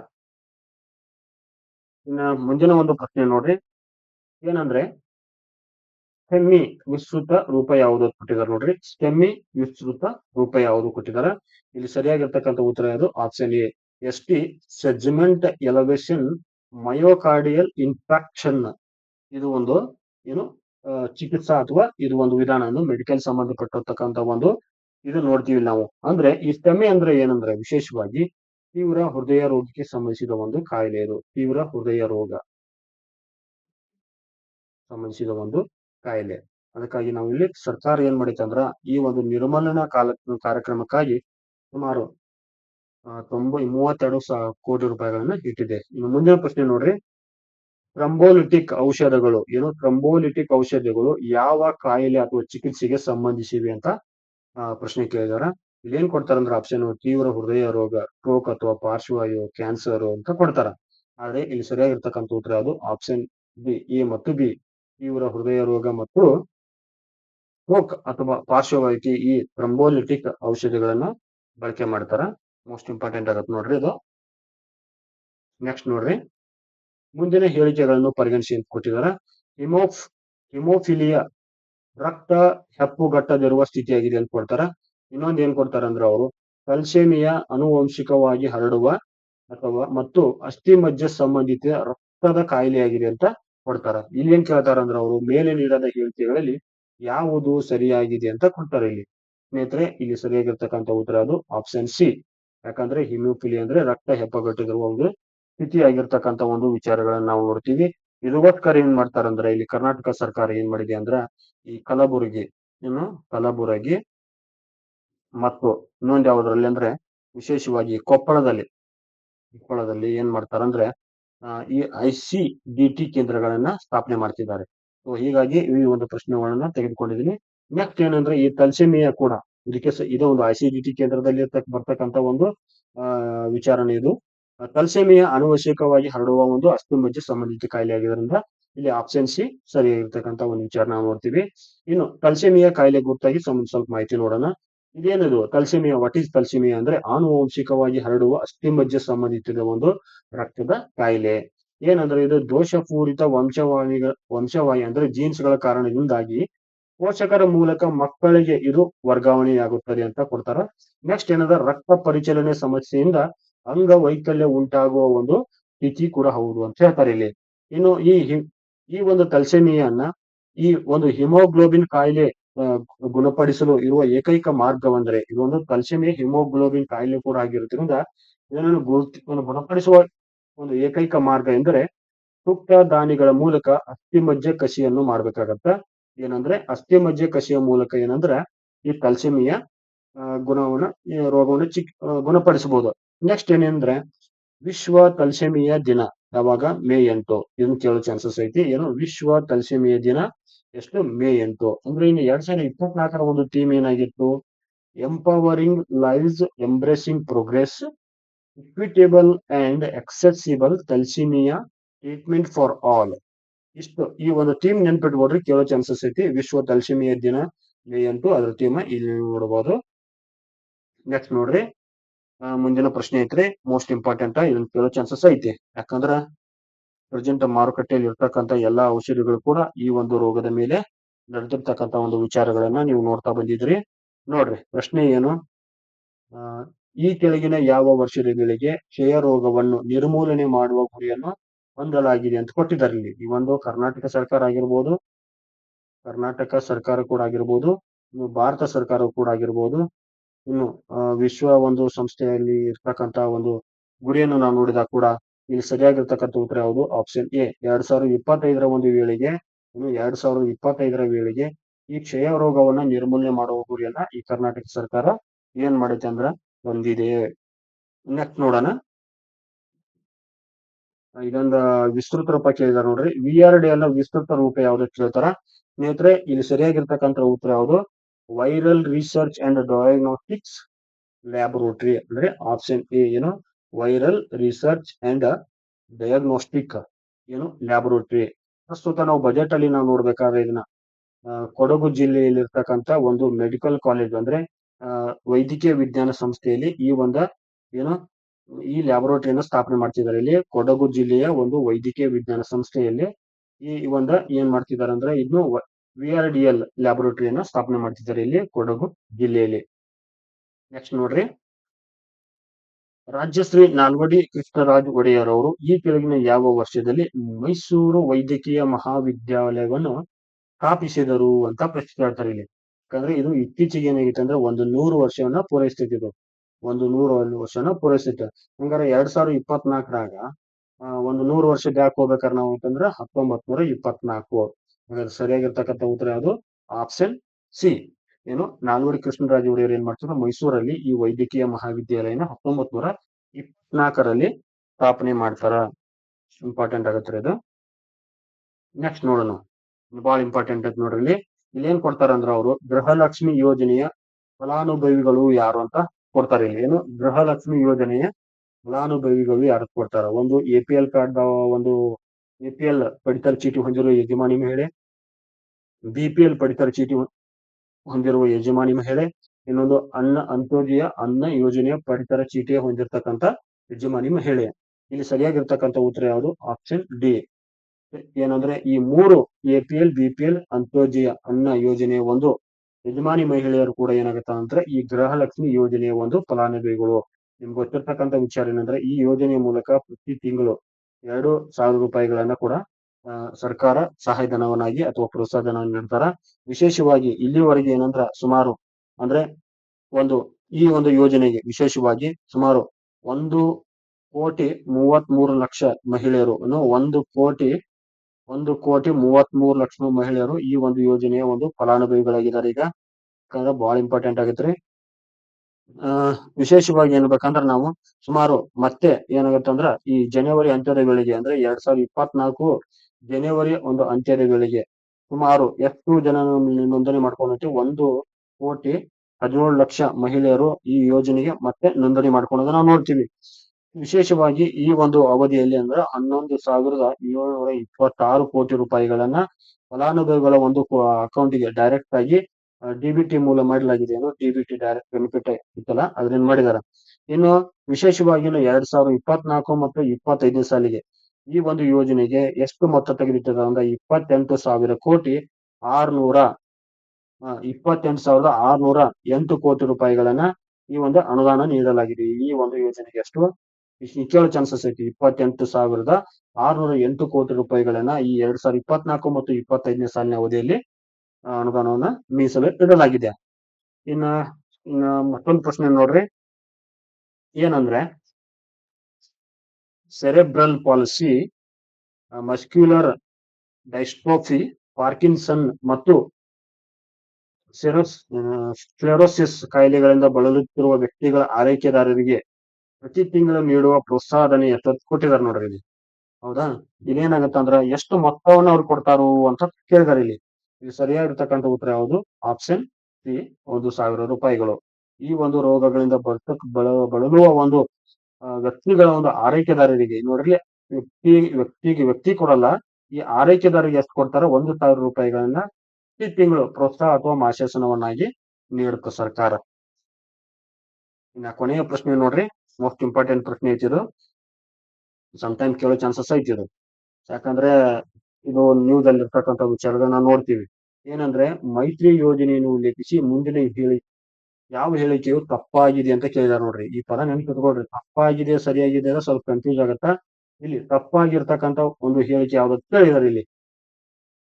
ಇನ್ನ ಮುಂದಿನ ಒಂದು ಪ್ರಶ್ನೆ ನೋಡ್ರಿ. ಏನಂದ್ರೆ ಸ್ಟೆಮ್ಮಿ ವಿಸ್ತೃತ ರೂಪ ಯಾವುದು ಕೊಟ್ಟಿದ್ದಾರೆ ನೋಡ್ರಿ. ಸ್ಟೆಮ್ಮಿ ವಿಸ್ತೃತ ರೂಪ ಯಾವುದು ಕೊಟ್ಟಿದ್ದಾರೆ. ಇಲ್ಲಿ ಸರಿಯಾಗಿರ್ತಕ್ಕಂಥ ಉತ್ತರ ಯಾವುದು? Option A S T segment elevation myocardial infarction ಇದು ಒಂದು, ಏನು ಚಿಕಿತ್ಸಾ ಅಥವಾ ಇದು ಒಂದು ವಿಧಾನ ಮೆಡಿಕಲ್ ಸಂಬಂಧಪಟ್ಟಿರ್ತಕ್ಕಂಥ ಒಂದು ಇದು ನೋಡ್ತೀವಿ ನಾವು. ಅಂದ್ರೆ ಈ ಸ್ಟೆಮೆ ಅಂದ್ರೆ ಏನಂದ್ರೆ ವಿಶೇಷವಾಗಿ ತೀವ್ರ ಹೃದಯ ರೋಗಕ್ಕೆ ಸಂಬಂಧಿಸಿದ ಒಂದು ಕಾಯಿಲೆ ಇದು, ತೀವ್ರ ಹೃದಯ ರೋಗ. ಸಂಬಂಧಿಸಿದ ಒಂದು ಕಾಯಿಲೆ. ಅದಕ್ಕಾಗಿ ನಾವು ಇಲ್ಲಿ ಸರ್ಕಾರ ಏನ್ ಮಾಡಿತ್ತಂದ್ರ ಅಂದ್ರ ಈ ಒಂದು ನಿರ್ಮೂಲನಾ ಕಾಲ, ಕಾರ್ಯಕ್ರಮಕ್ಕಾಗಿ ಸುಮಾರು ತೊಂಬ ಮೂವತ್ತೆರಡು ಕೋಟಿ ರೂಪಾಯಿಗಳನ್ನ ಇಟ್ಟಿದೆ. ಇನ್ನು ಮುಂದಿನ ಪ್ರಶ್ನೆ ನೋಡ್ರಿ. ಟ್ರಂಬೋಲಿಟಿಕ್ ಔಷಧಗಳು, ಏನು ಟ್ರಂಬೋಲಿಟಿಕ್ ಔಷಧಗಳು ಯಾವ ಕಾಯಿಲೆ ಅಥವಾ ಚಿಕಿತ್ಸೆಗೆ ಸಂಬಂಧಿಸಿವೆ ಅಂತ ಪ್ರಶ್ನೆ ಕೇಳಿದಾರ ಇಲ್ಲಿ ಏನ್ ಕೊಡ್ತಾರಂದ್ರೆ ಆಪ್ಷನ್ ತೀವ್ರ ಹೃದಯ ರೋಗ ಸ್ಟ್ರೋಕ್ ಅಥವಾ ಪಾರ್ಶ್ವವಾಯು ಕ್ಯಾನ್ಸರ್ ಅಂತ ಕೊಡ್ತಾರ. ಆದ್ರೆ ಇಲ್ಲಿ ಸರಿಯಾಗಿರ್ತಕ್ಕಂಥ ಉತ್ತರ ಅದು ಆಪ್ಷನ್ ಬಿ ಎ ಮತ್ತು ಬಿ ತೀವ್ರ ಹೃದಯ ರೋಗ ಮತ್ತು ಸ್ಟ್ರೋಕ್ ಅಥವಾ ಪಾರ್ಶ್ವವಾಯುಕ್ಕೆ ಈ ಟ್ರಂಬೋಲಿಟಿಕ್ ಔಷಧಿಗಳನ್ನ ಬಳಕೆ ಮಾಡ್ತಾರ. ಮೋಸ್ಟ್ ಇಂಪಾರ್ಟೆಂಟ್ ಆಗತ್ತೆ ನೋಡ್ರಿ ಇದು. ನೆಕ್ಸ್ಟ್ ನೋಡ್ರಿ. ಮುಂದಿನ ಹೇಳಿಕೆಗಳನ್ನು ಪರಿಗಣಿಸಿ ಅಂತ ಕೊಟ್ಟಿದ್ದಾರೆ. ಹಿಮೋಫ್, ಹಿಮೋಫಿಲಿಯಾ ರಕ್ತ ಹೆಪ್ಪುಗಟ್ಟದಿರುವ ಸ್ಥಿತಿಯಾಗಿದೆ ಅಂತ ಕೊಡ್ತಾರ. ಇನ್ನೊಂದು ಏನ್ ಕೊಡ್ತಾರ ಅಂದ್ರೆ ಅವರು ಕಲ್ಸೇಮಿಯಾ ಅನುವಂಶಿಕವಾಗಿ ಹರಡುವ ಅಥವಾ ಮತ್ತು ಅಸ್ಥಿಮಜ್ಜ ಸಂಬಂಧಿತ ರಕ್ತದ ಕಾಯಿಲೆಯಾಗಿದೆ ಅಂತ ಕೊಡ್ತಾರ. ಇಲ್ಲಿ ಏನ್ ಕೇಳ್ತಾರ ಅಂದ್ರೆ ಅವರು, ಮೇಲೆ ನೀಡದ ಹೇಳಿಕೆಗಳಲ್ಲಿ ಯಾವುದು ಸರಿಯಾಗಿದೆ ಅಂತ ಕೊಡ್ತಾರೆ ಇಲ್ಲಿ. ಸ್ನೇಹಿತರೆ, ಇಲ್ಲಿ ಸರಿಯಾಗಿರ್ತಕ್ಕಂಥ ಉತ್ತರ ಅದು, ಆಪ್ಷನ್ ಸಿ. ಯಾಕಂದ್ರೆ ಹಿಮೋಫಿಲಿ ಅಂದ್ರೆ ರಕ್ತ ಹೆಪ್ಪಗಟ್ಟಿರುವ ಒಂದು ಸ್ಥಿತಿಯಾಗಿರ್ತಕ್ಕಂಥ ಒಂದು ವಿಚಾರಗಳನ್ನ ನಾವು ನೋಡ್ತೀವಿ. ಇದಕ್ಕೋಸ್ಕರ ಏನ್ ಮಾಡ್ತಾರಂದ್ರೆ ಇಲ್ಲಿ ಕರ್ನಾಟಕ ಸರ್ಕಾರ ಏನ್ ಮಾಡಿದೆ ಅಂದ್ರ ಈ ಕಲಬುರಗಿ, ಏನು ಕಲಬುರಗಿ ಮತ್ತು ಇನ್ನೊಂದು ಯಾವ್ದ್ರಲ್ಲಿ ಅಂದ್ರೆ ವಿಶೇಷವಾಗಿ ಕೊಪ್ಪಳದಲ್ಲಿ ಕೊಪ್ಪಳದಲ್ಲಿ ಏನ್ ಮಾಡ್ತಾರಂದ್ರೆ ಈ ಐ ಸಿ ಡಿ ಟಿ ಕೇಂದ್ರಗಳನ್ನ ಸ್ಥಾಪನೆ ಮಾಡ್ತಿದ್ದಾರೆ. ಸೊ ಹೀಗಾಗಿ ಈ ಒಂದು ಪ್ರಶ್ನೆಗಳನ್ನ ತೆಗೆದುಕೊಂಡಿದ್ದೀನಿ. ನೆಕ್ಸ್ಟ್ ಏನಂದ್ರೆ ಈ ತಲ್ಸೆಮಿಯ ಕೂಡ ಇದಕ್ಕೆ ಇದು ಒಂದು ಐ ಸಿ ಡಿ ಟಿ ಕೇಂದ್ರದಲ್ಲಿ ಬರ್ತಕ್ಕಂತ ಒಂದು ವಿಚಾರಣೆ ಇದು. ತಲ್ಸೇಮಿಯ ಅನುವಶ್ಯಕವಾಗಿ ಹರಡುವ ಒಂದು ಅಸ್ಥಿಮಜ್ಜ ಸಂಬಂಧಿತ ಕಾಯಿಲೆ ಆಗಿರೋದ್ರಿಂದ ಇಲ್ಲಿ ಆಪ್ಷನ್ ಸಿ ಸರಿಯಾಗಿರ್ತಕ್ಕಂತ ಒಂದು ವಿಚಾರ ನಾವು ನೋಡ್ತೀವಿ. ಇನ್ನು ತಲ್ಸೇಮಿಯ ಕಾಯಿಲೆ ಗುರುತಾಗಿ ಸ್ವಲ್ಪ ಮಾಹಿತಿ ನೋಡೋಣ. ಇದೇನದು? ತಲ್ಸೆಮಿಯಾ ವಾಟ್ ಈಸ್ ತಲ್ಸೆಮಿಯಾ ಅಂದ್ರೆ ಆನುವಂಶಿಕವಾಗಿ ಹರಡುವ ಅಸ್ಥಿಮಜ್ಜ ಸಂಬಂಧಿತ ಒಂದು ರಕ್ತದ ಕಾಯಿಲೆ. ಏನಂದ್ರೆ ಇದು ದೋಷಪೂರಿತ ವಂಶವಾಹಿಗಳ ವಂಶವಾಹಿ ಅಂದ್ರೆ ಜೀನ್ಸ್ಗಳ ಕಾರಣದಿಂದಾಗಿ ಪೋಷಕರ ಮೂಲಕ ಮಕ್ಕಳಿಗೆ ಇದು ವರ್ಗಾವಣೆಯಾಗುತ್ತದೆ ಅಂತ ಕೊಡ್ತಾರ. ನೆಕ್ಸ್ಟ್ ಏನದ? ರಕ್ತ ಪರಿಚಲನೆ ಸಮಸ್ಯೆಯಿಂದ ಅಂಗವೈಕಲ್ಯ ಉಂಟಾಗುವ ಒಂದು ಸ್ಥಿತಿ ಕೂಡ ಹೌದು ಅಂತ ಹೇಳ್ತಾರೆ ಇಲ್ಲಿ. ಇನ್ನು ಈ ಈ ಒಂದು ತಲ್ಸೆಮಿಯನ್ನ ಈ ಒಂದು ಹಿಮೋಗ್ಲೋಬಿನ್ ಕಾಯಿಲೆ ಗುಣಪಡಿಸಲು ಇರುವ ಏಕೈಕ ಮಾರ್ಗವಂದ್ರೆ ಇದೊಂದು ತಲ್ಸೆಮಿ ಹಿಮೋಗ್ಲೋಬಿನ್ ಕಾಯಿಲೆ ಕೂಡ ಆಗಿರೋದ್ರಿಂದ ಇದನ್ನು ಗುರುತಿ ಗುಣಪಡಿಸುವ ಒಂದು ಏಕೈಕ ಮಾರ್ಗ ಎಂದರೆ ಸೂಕ್ತ ದಾನಿಗಳ ಮೂಲಕ ಅಸ್ಥಿಮಜ್ಜೆ ಕಸಿಯನ್ನು ಮಾಡ್ಬೇಕಾಗತ್ತ. ಏನಂದ್ರೆ ಅಸ್ಥಿಮಜ್ಜೆ ಕಸಿಯ ಮೂಲಕ ಏನಂದ್ರೆ ಈ ತಲ್ಸೆಮಿಯ ಗುಣವನ್ನ ರೋಗವನ್ನು ಚಿಕ್ ಗುಣಪಡಿಸಬಹುದು. ನೆಕ್ಸ್ಟ್ ಏನಂದ್ರೆ ವಿಶ್ವ ತಲ್ಸೆಮಿಯ ದಿನ, ಯಾವಾಗ? ಮೇ ಎಂಟು. ಇದನ್ನ ಕೇಳೋ ಚಾನ್ಸಸ್ ಐತಿ. ಏನು? ವಿಶ್ವ ತಲ್ಸೆಮಿಯ ದಿನ ಎಷ್ಟು? ಮೇ ಎಂಟು. ಅಂದ್ರೆ ಇನ್ನು ಎರಡ್ ಸಾವಿರದ ಇಪ್ಪತ್ನಾಲ್ಕರ ಒಂದು ಥೀಮ್ ಏನಾಗಿತ್ತು? Empowering lives embracing progress equitable and accessible thalassemia treatment for all ಇಷ್ಟು. ಈ ಒಂದು ಟೀಮ್ ನೆನ್ಪಿಟ್ಬೋದ್ರಿ ಕೇಳೋ ಚಾನ್ಸಸ್ ಐತಿ. ವಿಶ್ವ ತಲ್ಸಿಮಿಯ ದಿನ, ಮೇ ಎಂಟು ಅದ್ರ ಟೀಮ್ ಇಲ್ಲಿ ನೋಡಬಹುದು ನೆಕ್ಸ್ಟ್ ನೋಡ್ರಿ. ಮುಂದಿನ ಪ್ರಶ್ನೆ ಐತ್ರಿ. ಮೋಸ್ಟ್ ಇಂಪಾರ್ಟೆಂಟ್ ಇದನ್ನ ಕೇಳೋ ಚಾನ್ಸಸ್ ಐತಿ. ಯಾಕಂದ್ರ ಪ್ರೆಸೆಂಟ್ ಮಾರುಕಟ್ಟೆಯಲ್ಲಿ ಇರ್ತಕ್ಕಂತ ಎಲ್ಲಾ ಔಷಧಿಗಳು ಕೂಡ ಈ ಒಂದು ರೋಗದ ಮೇಲೆ ನಡೆದಿರ್ತಕ್ಕಂತ ಒಂದು ವಿಚಾರಗಳನ್ನ ನೀವು ನೋಡ್ತಾ ಬಂದಿದ್ರಿ. ನೋಡ್ರಿ, ಪ್ರಶ್ನೆ ಏನು? ಈ ಕೆಳಗಿನ ಯಾವ ವರ್ಷದ ವೇಳೆಗೆ ಕ್ಷಯ ರೋಗವನ್ನು ನಿರ್ಮೂಲನೆ ಮಾಡುವ ಗುರಿಯನ್ನು ಹೊಂದಲಾಗಿದೆ ಅಂತ ಕೊಟ್ಟಿದ್ದಾರೆ ಇಲ್ಲಿ. ಈ ಒಂದು ಕರ್ನಾಟಕ ಸರ್ಕಾರ ಆಗಿರ್ಬೋದು, ಕರ್ನಾಟಕ ಸರ್ಕಾರ ಕೂಡ ಆಗಿರ್ಬೋದು, ಇನ್ನು ಭಾರತ ಸರ್ಕಾರ ಕೂಡ ಆಗಿರ್ಬೋದು, ಇನ್ನು ವಿಶ್ವ ಒಂದು ಸಂಸ್ಥೆಯಲ್ಲಿ ಇರ್ತಕ್ಕಂತ ಒಂದು ಗುರಿಯನ್ನು ನಾವು ನೋಡಿದಾಗ ಕೂಡ ಇಲ್ಲಿ ಸರಿಯಾಗಿರ್ತಕ್ಕಂಥ ಉತ್ತರ ಯಾವುದು? ಆಪ್ಷನ್ ಎ ಎರಡ್ ಸಾವಿರದ ಇಪ್ಪತ್ತೈದರ ಒಂದು ವೇಳೆಗೆ, ಇನ್ನು ಎರಡ್ ಸಾವಿರದ ಇಪ್ಪತ್ತೈದರ ವೇಳೆಗೆ ಈ ಕ್ಷಯ ರೋಗವನ್ನ ನಿರ್ಮೂಲನೆ ಮಾಡುವ ಗುರಿಯನ್ನ ಈ ಕರ್ನಾಟಕ ಸರ್ಕಾರ ಏನ್ ಮಾಡುತ್ತೆ ಅಂದ್ರ ಹೊಂದಿದೆ ನೆಕ್ಸ್ಟ್ ನೋಡೋಣ. ಇದೊಂದು ವಿಸ್ತೃತ ರೂಪ ಕೇಳಿದಾರೆ ನೋಡ್ರಿ. ವಿ ಆರ್ ಡಿ ಅನ್ನೋ ವಿಸ್ತೃತ ರೂಪ ಯಾವ್ದು ಕೇಳ್ತಾರ? ಸ್ನೇಹಿತರೆ, ಇಲ್ಲಿ ಸರಿಯಾಗಿರ್ತಕ್ಕಂಥ ಉತ್ತರ ಯಾವುದು? Viral research and diagnostics laboratory ಅಂದ್ರೆ ಆಪ್ಷನ್ ಎ ಏನು? ವೈರಲ್ ರಿಸರ್ಚ್ ಅಂಡ್ ಡಯಾಗ್ನೋಸ್ಟಿಕ್ ಏನು? ಲ್ಯಾಬೊರೇಟರಿ ಪ್ರಸ್ತುತ ನಾವು ಬಜೆಟ್ ಅಲ್ಲಿ ನಾವು ನೋಡ್ಬೇಕಾದ್ರೆ ಇದನ್ನ ಕೊಡಗು ಜಿಲ್ಲೆಯಲ್ಲಿ ಇರ್ತಕ್ಕಂತ ಒಂದು ಮೆಡಿಕಲ್ ಕಾಲೇಜ್ ಅಂದ್ರೆ ವೈದ್ಯಕೀಯ ವಿಜ್ಞಾನ ಸಂಸ್ಥೆಯಲ್ಲಿ ಈ ಒಂದು ಏನು? ಈ ಲ್ಯಾಬೊರೇಟರಿಯನ್ನು ಸ್ಥಾಪನೆ ಮಾಡ್ತಿದ್ದಾರೆ. ಇಲ್ಲಿ ಕೊಡಗು ಜಿಲ್ಲೆಯ ಒಂದು ವೈದ್ಯಕೀಯ ವಿಜ್ಞಾನ ಸಂಸ್ಥೆಯಲ್ಲಿ ಈ ಒಂದ ಏನ್ ಮಾಡ್ತಿದ್ದಾರೆ ಅಂದ್ರೆ ಇನ್ನು ವಿ ಆರ್ ಡಿ ಎಲ್ ಲ್ಯಾಬೊರೇಟರಿಯನ್ನು ಸ್ಥಾಪನೆ ಮಾಡ್ತಿದ್ದಾರೆ ಇಲ್ಲಿ ಕೊಡಗು ಜಿಲ್ಲೆಯಲ್ಲಿ. ನೆಕ್ಸ್ಟ್ ನೋಡ್ರಿ. ರಾಜ್ಯಶ್ರೀ ನಾಲ್ವಡಿ ಕೃಷ್ಣರಾಜ್ ಒಡೆಯರ್ ಅವರು ಈ ಕೆಳಗಿನ ಯಾವ ವರ್ಷದಲ್ಲಿ ಮೈಸೂರು ವೈದ್ಯಕೀಯ ಮಹಾವಿದ್ಯಾಲಯವನ್ನು ಸ್ಥಾಪಿಸಿದರು ಅಂತ ಪ್ರಶ್ನೆ ಕೇಳ್ತಾರೆ ಇಲ್ಲಿ. ಯಾಕಂದ್ರೆ ಇದು ಇತ್ತೀಚೆಗೆ ಏನಾಗಿತ್ತು ಅಂದ್ರೆ ಒಂದು ನೂರು ವರ್ಷವನ್ನ ಪೂರೈಸ್ತಿತ್ತು ಇದು ಒಂದು ನೂರು ವರ್ಷನ ಪೂರೈಸುತ್ತೆ ಹಂಗಾರೆ ಎರಡ್ ಸಾವಿರದ ಇಪ್ಪತ್ನಾಲ್ಕರಾಗ ಒಂದು ನೂರು ವರ್ಷದ ಯಾಕೆ ಹೋಗ್ಬೇಕಾರೆ ನಾವು ಅಂತಂದ್ರೆ ಹತ್ತೊಂಬತ್ ನೂರ ಇಪ್ಪತ್ನಾಲ್ಕು. ಹಾಗಾದ್ರೆ ಸರಿಯಾಗಿರ್ತಕ್ಕಂಥ ಉತ್ತರ ಯಾವುದು? ಆಪ್ಷನ್ ಸಿ ಏನು? ನಾಲ್ವಡಿ ಕೃಷ್ಣರಾಜ ಒಡೆಯರ್ ಏನ್ ಮಾಡ್ತಾರೆ ಮೈಸೂರಲ್ಲಿ ಈ ವೈದ್ಯಕೀಯ ಮಹಾವಿದ್ಯಾಲಯನ ಹತ್ತೊಂಬತ್ ನೂರ ಇಪ್ಪತ್ನಾಲ್ಕರಲ್ಲಿ ಸ್ಥಾಪನೆ ಮಾಡ್ತಾರ. ಇಂಪಾರ್ಟೆಂಟ್ ಆಗತ್ತೆ ಇದು. ನೆಕ್ಸ್ಟ್ ನೋಡೋಣ. ಬಹಳ ಇಂಪಾರ್ಟೆಂಟ್ ಐತೆ ನೋಡ್ರಿ ಇಲ್ಲಿ. ಇಲ್ಲಿ ಏನ್ ಕೊಡ್ತಾರ ಅಂದ್ರ ಅವರು ಗೃಹಲಕ್ಷ್ಮಿ ಯೋಜನೆಯ ಫಲಾನುಭವಿಗಳು ಯಾರು ಅಂತ ಕೊಡ್ತಾರೆ. ಇಲ್ಲಿ ಏನು? ಗೃಹಲಕ್ಷ್ಮಿ ಯೋಜನೆಯ ಫಲಾನುಭವಿಗಳು ಯಾರು ಕೊಡ್ತಾರ? ಒಂದು ಎ ಪಿ ಎಲ್ ಕಾರ್ಡ್ ಒಂದು ಎ ಪಿ ಎಲ್ ಪಡಿತರ ಚೀಟಿ ಹೊಂದಿರುವ ಯಜಮಾನಿ ಮಹಿಳೆ ಬಿ ಪಿ ಎಲ್ ಪಡಿತರ ಚೀಟಿ ಹೊಂದಿರುವ ಯಜಮಾನಿ ಮಹಿಳೆ, ಇನ್ನೊಂದು ಅನ್ನ ಅಂತ್ಯೋದಯ ಅನ್ನ ಯೋಜನೆಯ ಪಡಿತರ ಚೀಟಿ ಹೊಂದಿರತಕ್ಕಂತ ಯಜಮಾನಿ ಮಹಿಳೆ. ಇಲ್ಲಿ ಸರಿಯಾಗಿರ್ತಕ್ಕಂಥ ಉತ್ತರ ಯಾವುದು? ಆಪ್ಷನ್ ಡಿ ಏನಂದ್ರೆ ಈ ಮೂರು A P L B P L Antyodaya ಅನ್ನ ಯೋಜನೆಯ ಒಂದು ಯಜಮಾನಿ ಮಹಿಳೆಯರು ಕೂಡ ಏನಾಗತ್ತ ಅಂದ್ರೆ ಈ ಗೃಹಲಕ್ಷ್ಮಿ ಯೋಜನೆಯ ಒಂದು ಫಲಾನುಭವಿಗಳು. ನಿಮ್ಗೆ ಗೊತ್ತಿರ್ತಕ್ಕಂಥ ವಿಚಾರ ಏನಂದ್ರೆ ಈ ಯೋಜನೆಯ ಮೂಲಕ ಪ್ರತಿ ತಿಂಗಳು ಎರಡು ಸಾವಿರ ರೂಪಾಯಿಗಳನ್ನ ಕೂಡ ಸರ್ಕಾರ ಸಹಾಯಧನವನ್ನಾಗಿ ಅಥವಾ ಪ್ರೋತ್ಸಾಹಧನವನ್ನು ನೀಡ್ತಾರ. ವಿಶೇಷವಾಗಿ ಇಲ್ಲಿವರೆಗೆ ಏನಂದ್ರ ಸುಮಾರು ಅಂದ್ರೆ ಒಂದು ಈ ಒಂದು ಯೋಜನೆಗೆ ವಿಶೇಷವಾಗಿ ಸುಮಾರು ಒಂದು ಕೋಟಿ ಮೂವತ್ತ್ ಮೂರು ಲಕ್ಷ ಮಹಿಳೆಯರು, ಒಂದು ಕೋಟಿ ಒಂದು ಕೋಟಿ ಮೂವತ್ತ್ ಮೂರು ಲಕ್ಷ ಮಹಿಳೆಯರು ಈ ಒಂದು ಯೋಜನೆಯ ಒಂದು ಫಲಾನುಭವಿಗಳಾಗಿದ್ದಾರೆ. ಈಗ ಯಾಕಂದ್ರೆ ಬಹಳ ಇಂಪಾರ್ಟೆಂಟ್ ಆಗೈತ್ರಿ ಆ, ವಿಶೇಷವಾಗಿ ಏನ್ಬೇಕಂದ್ರ ನಾವು ಸುಮಾರು ಮತ್ತೆ ಏನಾಗತ್ತಂದ್ರ ಈ ಜನವರಿ ಅಂತ್ಯದ ವೇಳೆಗೆ ಅಂದ್ರೆ ಎರಡ್ ಸಾವಿರದ ಇಪ್ಪತ್ನಾಲ್ಕು ಜನವರಿ ಒಂದು ಅಂತ್ಯದ ವೇಳೆಗೆ ಸುಮಾರು ಎಷ್ಟು ಜನ ನೋಂದಣಿ ಮಾಡ್ಕೊಂಡಿ ಒಂದು ಕೋಟಿ ಹದಿನೇಳು ಲಕ್ಷ ಮಹಿಳೆಯರು ಈ ಯೋಜನೆಗೆ ಮತ್ತೆ ನೋಂದಣಿ ಮಾಡ್ಕೊಳೋದನ್ನ ನಾವು ನೋಡ್ತೀವಿ. ವಿಶೇಷವಾಗಿ ಈ ಒಂದು ಅವಧಿಯಲ್ಲಿ ಅಂದ್ರೆ ಹನ್ನೊಂದು ಸಾವಿರದ ಏಳ್ನೂರ ಇಪ್ಪತ್ತಾರು ಕೋಟಿ ರೂಪಾಯಿಗಳನ್ನ ಫಲಾನುಭವಿಗಳ ಒಂದು ಅಕೌಂಟ್ಗೆ ಡೈರೆಕ್ಟ್ ಆಗಿ ಡಿಬಿಟಿ ಮೂಲ ಮಾಡಲಾಗಿದೆ ಏನು ಡಿಬಿಟಿ ಡೈರೆಕ್ಟ್ ಬೆನಿಫಿಟ್ ಇತ್ತಲ್ಲ, ಅದರಿಂದ ಮಾಡಿದಾರೆ. ಇನ್ನು ವಿಶೇಷವಾಗಿ ಎರಡ್ ಸಾವಿರದ ಇಪ್ಪತ್ನಾಲ್ಕು ಮತ್ತು ಇಪ್ಪತ್ತೈದನೇ ಸಾಲಿಗೆ ಈ ಒಂದು ಯೋಜನೆಗೆ ಎಷ್ಟು ಮೊತ್ತ ತೆಗೆದಿಟ್ಟದ ಅಂದ್ರೆ ಇಪ್ಪತ್ತೆಂಟು ಸಾವಿರ ಕೋಟಿ ಆರ್ನೂರ ಇಪ್ಪತ್ತೆಂಟು ಸಾವಿರದ ಆರ್ನೂರ ಎಂಟು ಕೋಟಿ ರೂಪಾಯಿಗಳನ್ನ ಈ ಒಂದು ಅನುದಾನ ನೀಡಲಾಗಿದೆ. ಈ ಒಂದು ಯೋಜನೆಗೆ ಎಷ್ಟು ಕೇಳೋ ಚಾನ್ಸಸ್ ಐತಿ, ಇಪ್ಪತ್ತೆಂಟು ಸಾವಿರದ ಆರ್ನೂರ ಎಂಟು ಕೋಟಿ ರೂಪಾಯಿಗಳನ್ನ ಈ ಎರಡ್ ಸಾವಿರದ ಇಪ್ಪತ್ನಾಲ್ಕು ಮತ್ತು ಇಪ್ಪತ್ತೈದನೇ ಸಾಲಿನ ಅವಧಿಯಲ್ಲಿ ಅನುದಾನವನ್ನ ಮೀಸಲು ಇಡಲಾಗಿದೆ. ಇನ್ನ ಇನ್ನ ಮತ್ತೊಂದು ಪ್ರಶ್ನೆ ನೋಡ್ರಿ. ಏನಂದ್ರೆ cerebral palsy muscular dystrophy Parkinson ಮತ್ತು ಸ್ಕ್ಲೆರೋಸಿಸ್ ಕಾಯಿಲೆಗಳಿಂದ ಬಳಲುತ್ತಿರುವ ವ್ಯಕ್ತಿಗಳ ಆರೈಕೆದಾರರಿಗೆ ಪ್ರತಿ ತಿಂಗಳು ನೀಡುವ ಪ್ರೋತ್ಸಾಹಧನ ಎಷ್ಟು ಕೊಟ್ಟಿದ್ದಾರೆ ನೋಡ್ರಿ ಇಲ್ಲಿ. ಹೌದಾ? ಇದೇನಾಗತ್ತ ಅಂದ್ರ ಎಷ್ಟು ಮೊತ್ತವನ್ನ ಅವ್ರು ಕೊಡ್ತಾರು ಅಂತ ಕೇಳಿದಾರೆ ಇಲ್ಲಿ. ಇದು ಸರಿಯಾಗಿರ್ತಕ್ಕಂಥ ಉತ್ತರ ಯಾವುದು? ಆಪ್ಷನ್ ಸಿ ಒಂದು ಸಾವಿರ ರೂಪಾಯಿಗಳು. ಈ ಒಂದು ರೋಗಗಳಿಂದ ಬರ್ತಕ್ ಬಳ ಬಳಲುವ ಒಂದು ವ್ಯಕ್ತಿಗಳ ಒಂದು ಆರೈಕೆದಾರರಿಗೆ ನೋಡ್ರಿ ವ್ಯಕ್ತಿ, ವ್ಯಕ್ತಿಗೆ ವ್ಯಕ್ತಿ ಕೊಡಲ್ಲ. ಈ ಆರೈಕೆದಾರರಿಗೆ ಎಷ್ಟು ಕೊಡ್ತಾರೋ ಒಂದು ಸಾವಿರ ರೂಪಾಯಿಗಳನ್ನ ಪ್ರತಿ ತಿಂಗಳು ಪ್ರೋತ್ಸಾಹ ಅಥವಾ ಮಾಶಾಸನವನ್ನಾಗಿ ನೀಡುತ್ತೆ ಸರ್ಕಾರ. ಇನ್ನ ಕೊನೆಯ ಪ್ರಶ್ನೆ ನೋಡ್ರಿ. ಮೋಸ್ಟ್ ಇಂಪಾರ್ಟೆಂಟ್ ಪ್ರಶ್ನೆ ಐತಿದು ಸಮ್ ಟೈಮ್ ಕೇಳೋ ಚಾನ್ಸಸ್ ಐತಿದು ಯಾಕಂದ್ರೆ ಇದು ನ್ಯೂಸ್ ಅಲ್ಲಿ ಇರ್ತಕ್ಕಂಥ ವಿಚಾರಗಳನ್ನ ನೋಡ್ತೀವಿ. ಏನಂದ್ರೆ ಮೈತ್ರಿ ಯೋಜನೆಯನ್ನು ಉಲ್ಲೇಖಿಸಿ ಮುಂದಿನ ಹೇಳಿ, ಯಾವ ಹೇಳಿಕೆಯು ತಪ್ಪಾಗಿದೆ ಅಂತ ಕೇಳಿದಾರೆ ನೋಡ್ರಿ. ಈ ಪದ ನೆನಪಿಟ್ಕೊಳ್ರಿ. ತಪ್ಪಾಗಿದೆ, ಸರಿಯಾಗಿದೆ ಅಂದ್ರೆ ಸ್ವಲ್ಪ ಕನ್ಫ್ಯೂಸ್ ಆಗತ್ತ? ಇಲ್ಲಿ ತಪ್ಪಾಗಿರ್ತಕ್ಕಂತ ಒಂದು ಹೇಳಿಕೆ ಯಾವ್ದು ಕೇಳಿದಾರೆ ಇಲ್ಲಿ.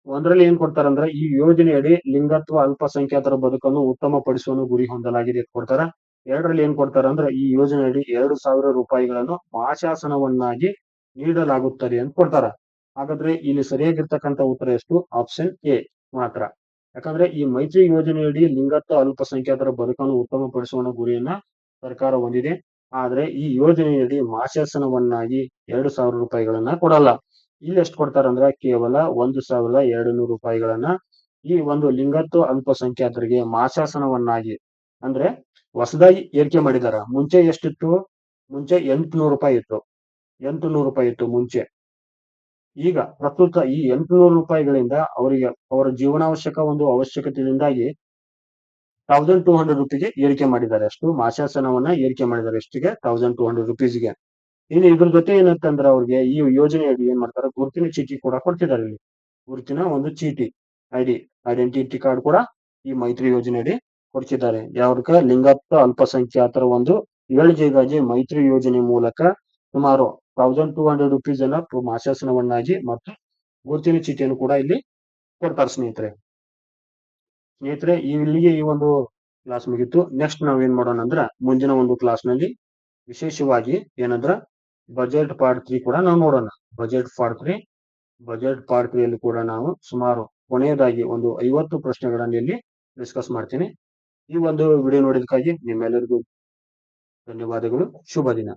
ಒಂದ್ರಲ್ಲಿ ಏನ್ ಕೊಡ್ತಾರಂದ್ರೆ ಈ ಯೋಜನೆಯಡಿ ಲಿಂಗತ್ವ ಅಲ್ಪಸಂಖ್ಯಾತರ ಬದುಕನ್ನು ಉತ್ತಮ ಪಡಿಸುವ ಗುರಿ ಹೊಂದಲಾಗಿದೆ ಕೊಡ್ತಾರ. ಎರಡರಲ್ಲಿ ಏನ್ ಕೊಡ್ತಾರ ಅಂದ್ರೆ ಈ ಯೋಜನೆಯಡಿ ಎರಡು ಸಾವಿರ ರೂಪಾಯಿಗಳನ್ನು ಮಾಶಾಸನವನ್ನಾಗಿ ನೀಡಲಾಗುತ್ತದೆ ಅಂತ ಕೊಡ್ತಾರ. ಹಾಗಾದ್ರೆ ಇಲ್ಲಿ ಸರಿಯಾಗಿರ್ತಕ್ಕಂಥ ಉತ್ತರ ಎಷ್ಟು? ಆಪ್ಷನ್ ಎ ಮಾತ್ರ. ಯಾಕಂದ್ರೆ ಈ ಮೈತ್ರಿ ಯೋಜನೆಯಡಿ ಲಿಂಗತ್ವ ಅಲ್ಪಸಂಖ್ಯಾತರ ಬದುಕನ್ನು ಉತ್ತಮಪಡಿಸುವ ಗುರಿಯನ್ನ ಸರ್ಕಾರ ಹೊಂದಿದೆ. ಆದ್ರೆ ಈ ಯೋಜನೆಯಡಿ ಮಾಶಾಸನವನ್ನಾಗಿ ಎರಡು ಸಾವಿರ ರೂಪಾಯಿಗಳನ್ನ ಕೊಡಲ್ಲ. ಇಲ್ಲಿ ಎಷ್ಟು ಕೊಡ್ತಾರಂದ್ರ ಕೇವಲ ಒಂದು ಸಾವಿರದ ಎರಡು ನೂರು ರೂಪಾಯಿಗಳನ್ನ ಈ ಒಂದು ಲಿಂಗತ್ವ ಅಲ್ಪಸಂಖ್ಯಾತರಿಗೆ ಮಾಶಾಸನವನ್ನಾಗಿ ಅಂದ್ರೆ ಹೊಸದಾಗಿ ಏರಿಕೆ ಮಾಡಿದಾರ. ಮುಂಚೆ ಎಷ್ಟಿತ್ತು? ಮುಂಚೆ ಎಂಟುನೂರು ರೂಪಾಯಿ ಇತ್ತು. ಎಂಟು ನೂರು ರೂಪಾಯಿ ಇತ್ತು ಮುಂಚೆ. ಈಗ ಪ್ರಸ್ತುತ ಈ ಎಂಟುನೂರು ರೂಪಾಯಿಗಳಿಂದ ಅವರಿಗೆ ಅವರ ಜೀವನಾವಶ್ಯಕ ಒಂದು ಅವಶ್ಯಕತೆಯಿಂದಾಗಿ ಥೌಸಂಡ್ ಟೂ ಹಂಡ್ರೆಡ್ ರುಪೀಸ್ಗೆ ಏರಿಕೆ ಮಾಡಿದ್ದಾರೆ. ಅಷ್ಟು ಮಾಸಾಸನವನ್ನ ಏರಿಕೆ ಮಾಡಿದ್ದಾರೆ. ಎಷ್ಟಿಗೆ ತೌಸಂಡ್ ಟೂ ಹಂಡ್ರೆಡ್ ರುಪೀಸ್ಗೆ ಇನ್ನು ಇದ್ರ ಜೊತೆ ಏನಂತಂದ್ರೆ ಅವ್ರಿಗೆ ಈ ಯೋಜನೆಯಡಿ ಏನ್ ಮಾಡ್ತಾರೆ? ಗುರುತಿನ ಚೀಟಿ ಕೂಡ ಕೊಡ್ತಿದ್ದಾರೆ ಇಲ್ಲಿ. ಗುರುತಿನ ಒಂದು ಚೀಟಿ ಐಡಿ ಐಡೆಂಟಿಟಿ ಕಾರ್ಡ್ ಕೂಡ ಈ ಮೈತ್ರಿ ಯೋಜನೆಯಡಿ ಕೊಡ್ತಿದ್ದಾರೆ. ಯಾವ್ದಕ್ಕ? ಲಿಂಗತ್ವ ಅಲ್ಪಸಂಖ್ಯಾತರ ಒಂದು ಏಳಿಗೆಗಾಗಿ ಮೈತ್ರಿ ಯೋಜನೆ ಮೂಲಕ ಸುಮಾರು ತೌಸಂಡ್ ಟೂ ಹಂಡ್ರೆಡ್ ರುಪೀಸ್ ಅನ್ನ ಆಶಾಸನವನ್ನಾಗಿ ಮತ್ತು ಗುರುತಿನ ಚೀಟಿಯನ್ನು ಕೂಡ ಇಲ್ಲಿ ಕೊಡ್ತಾರೆ ಸ್ನೇಹಿತರೆ. ಸ್ನೇಹಿತರೆ ಇಲ್ಲಿಗೆ ಈ ಒಂದು ಕ್ಲಾಸ್ ಮುಗಿತು. ನೆಕ್ಸ್ಟ್ ನಾವ್ ಏನ್ ಮಾಡೋಣ ಅಂದ್ರ ಮುಂದಿನ ಒಂದು ಕ್ಲಾಸ್ನಲ್ಲಿ ವಿಶೇಷವಾಗಿ ಏನಂದ್ರ ಬಜೆಟ್ ಪಾರ್ಟ್ ತ್ರೀ ಕೂಡ ನಾವು ನೋಡೋಣ. Budget part three budget part three ಅಲ್ಲಿ ಕೂಡ ನಾವು ಸುಮಾರು ಕೊನೆಯದಾಗಿ ಒಂದು ಐವತ್ತು ಪ್ರಶ್ನೆಗಳನ್ನ ಇಲ್ಲಿ ಡಿಸ್ಕಸ್ ಮಾಡ್ತೀನಿ. ಈ ಒಂದು ವಿಡಿಯೋ ನೋಡಿದಕ್ಕಾಗಿ ನಿಮ್ಮೆಲ್ಲರಿಗೂ ಧನ್ಯವಾದಗಳು. ಶುಭ ದಿನ.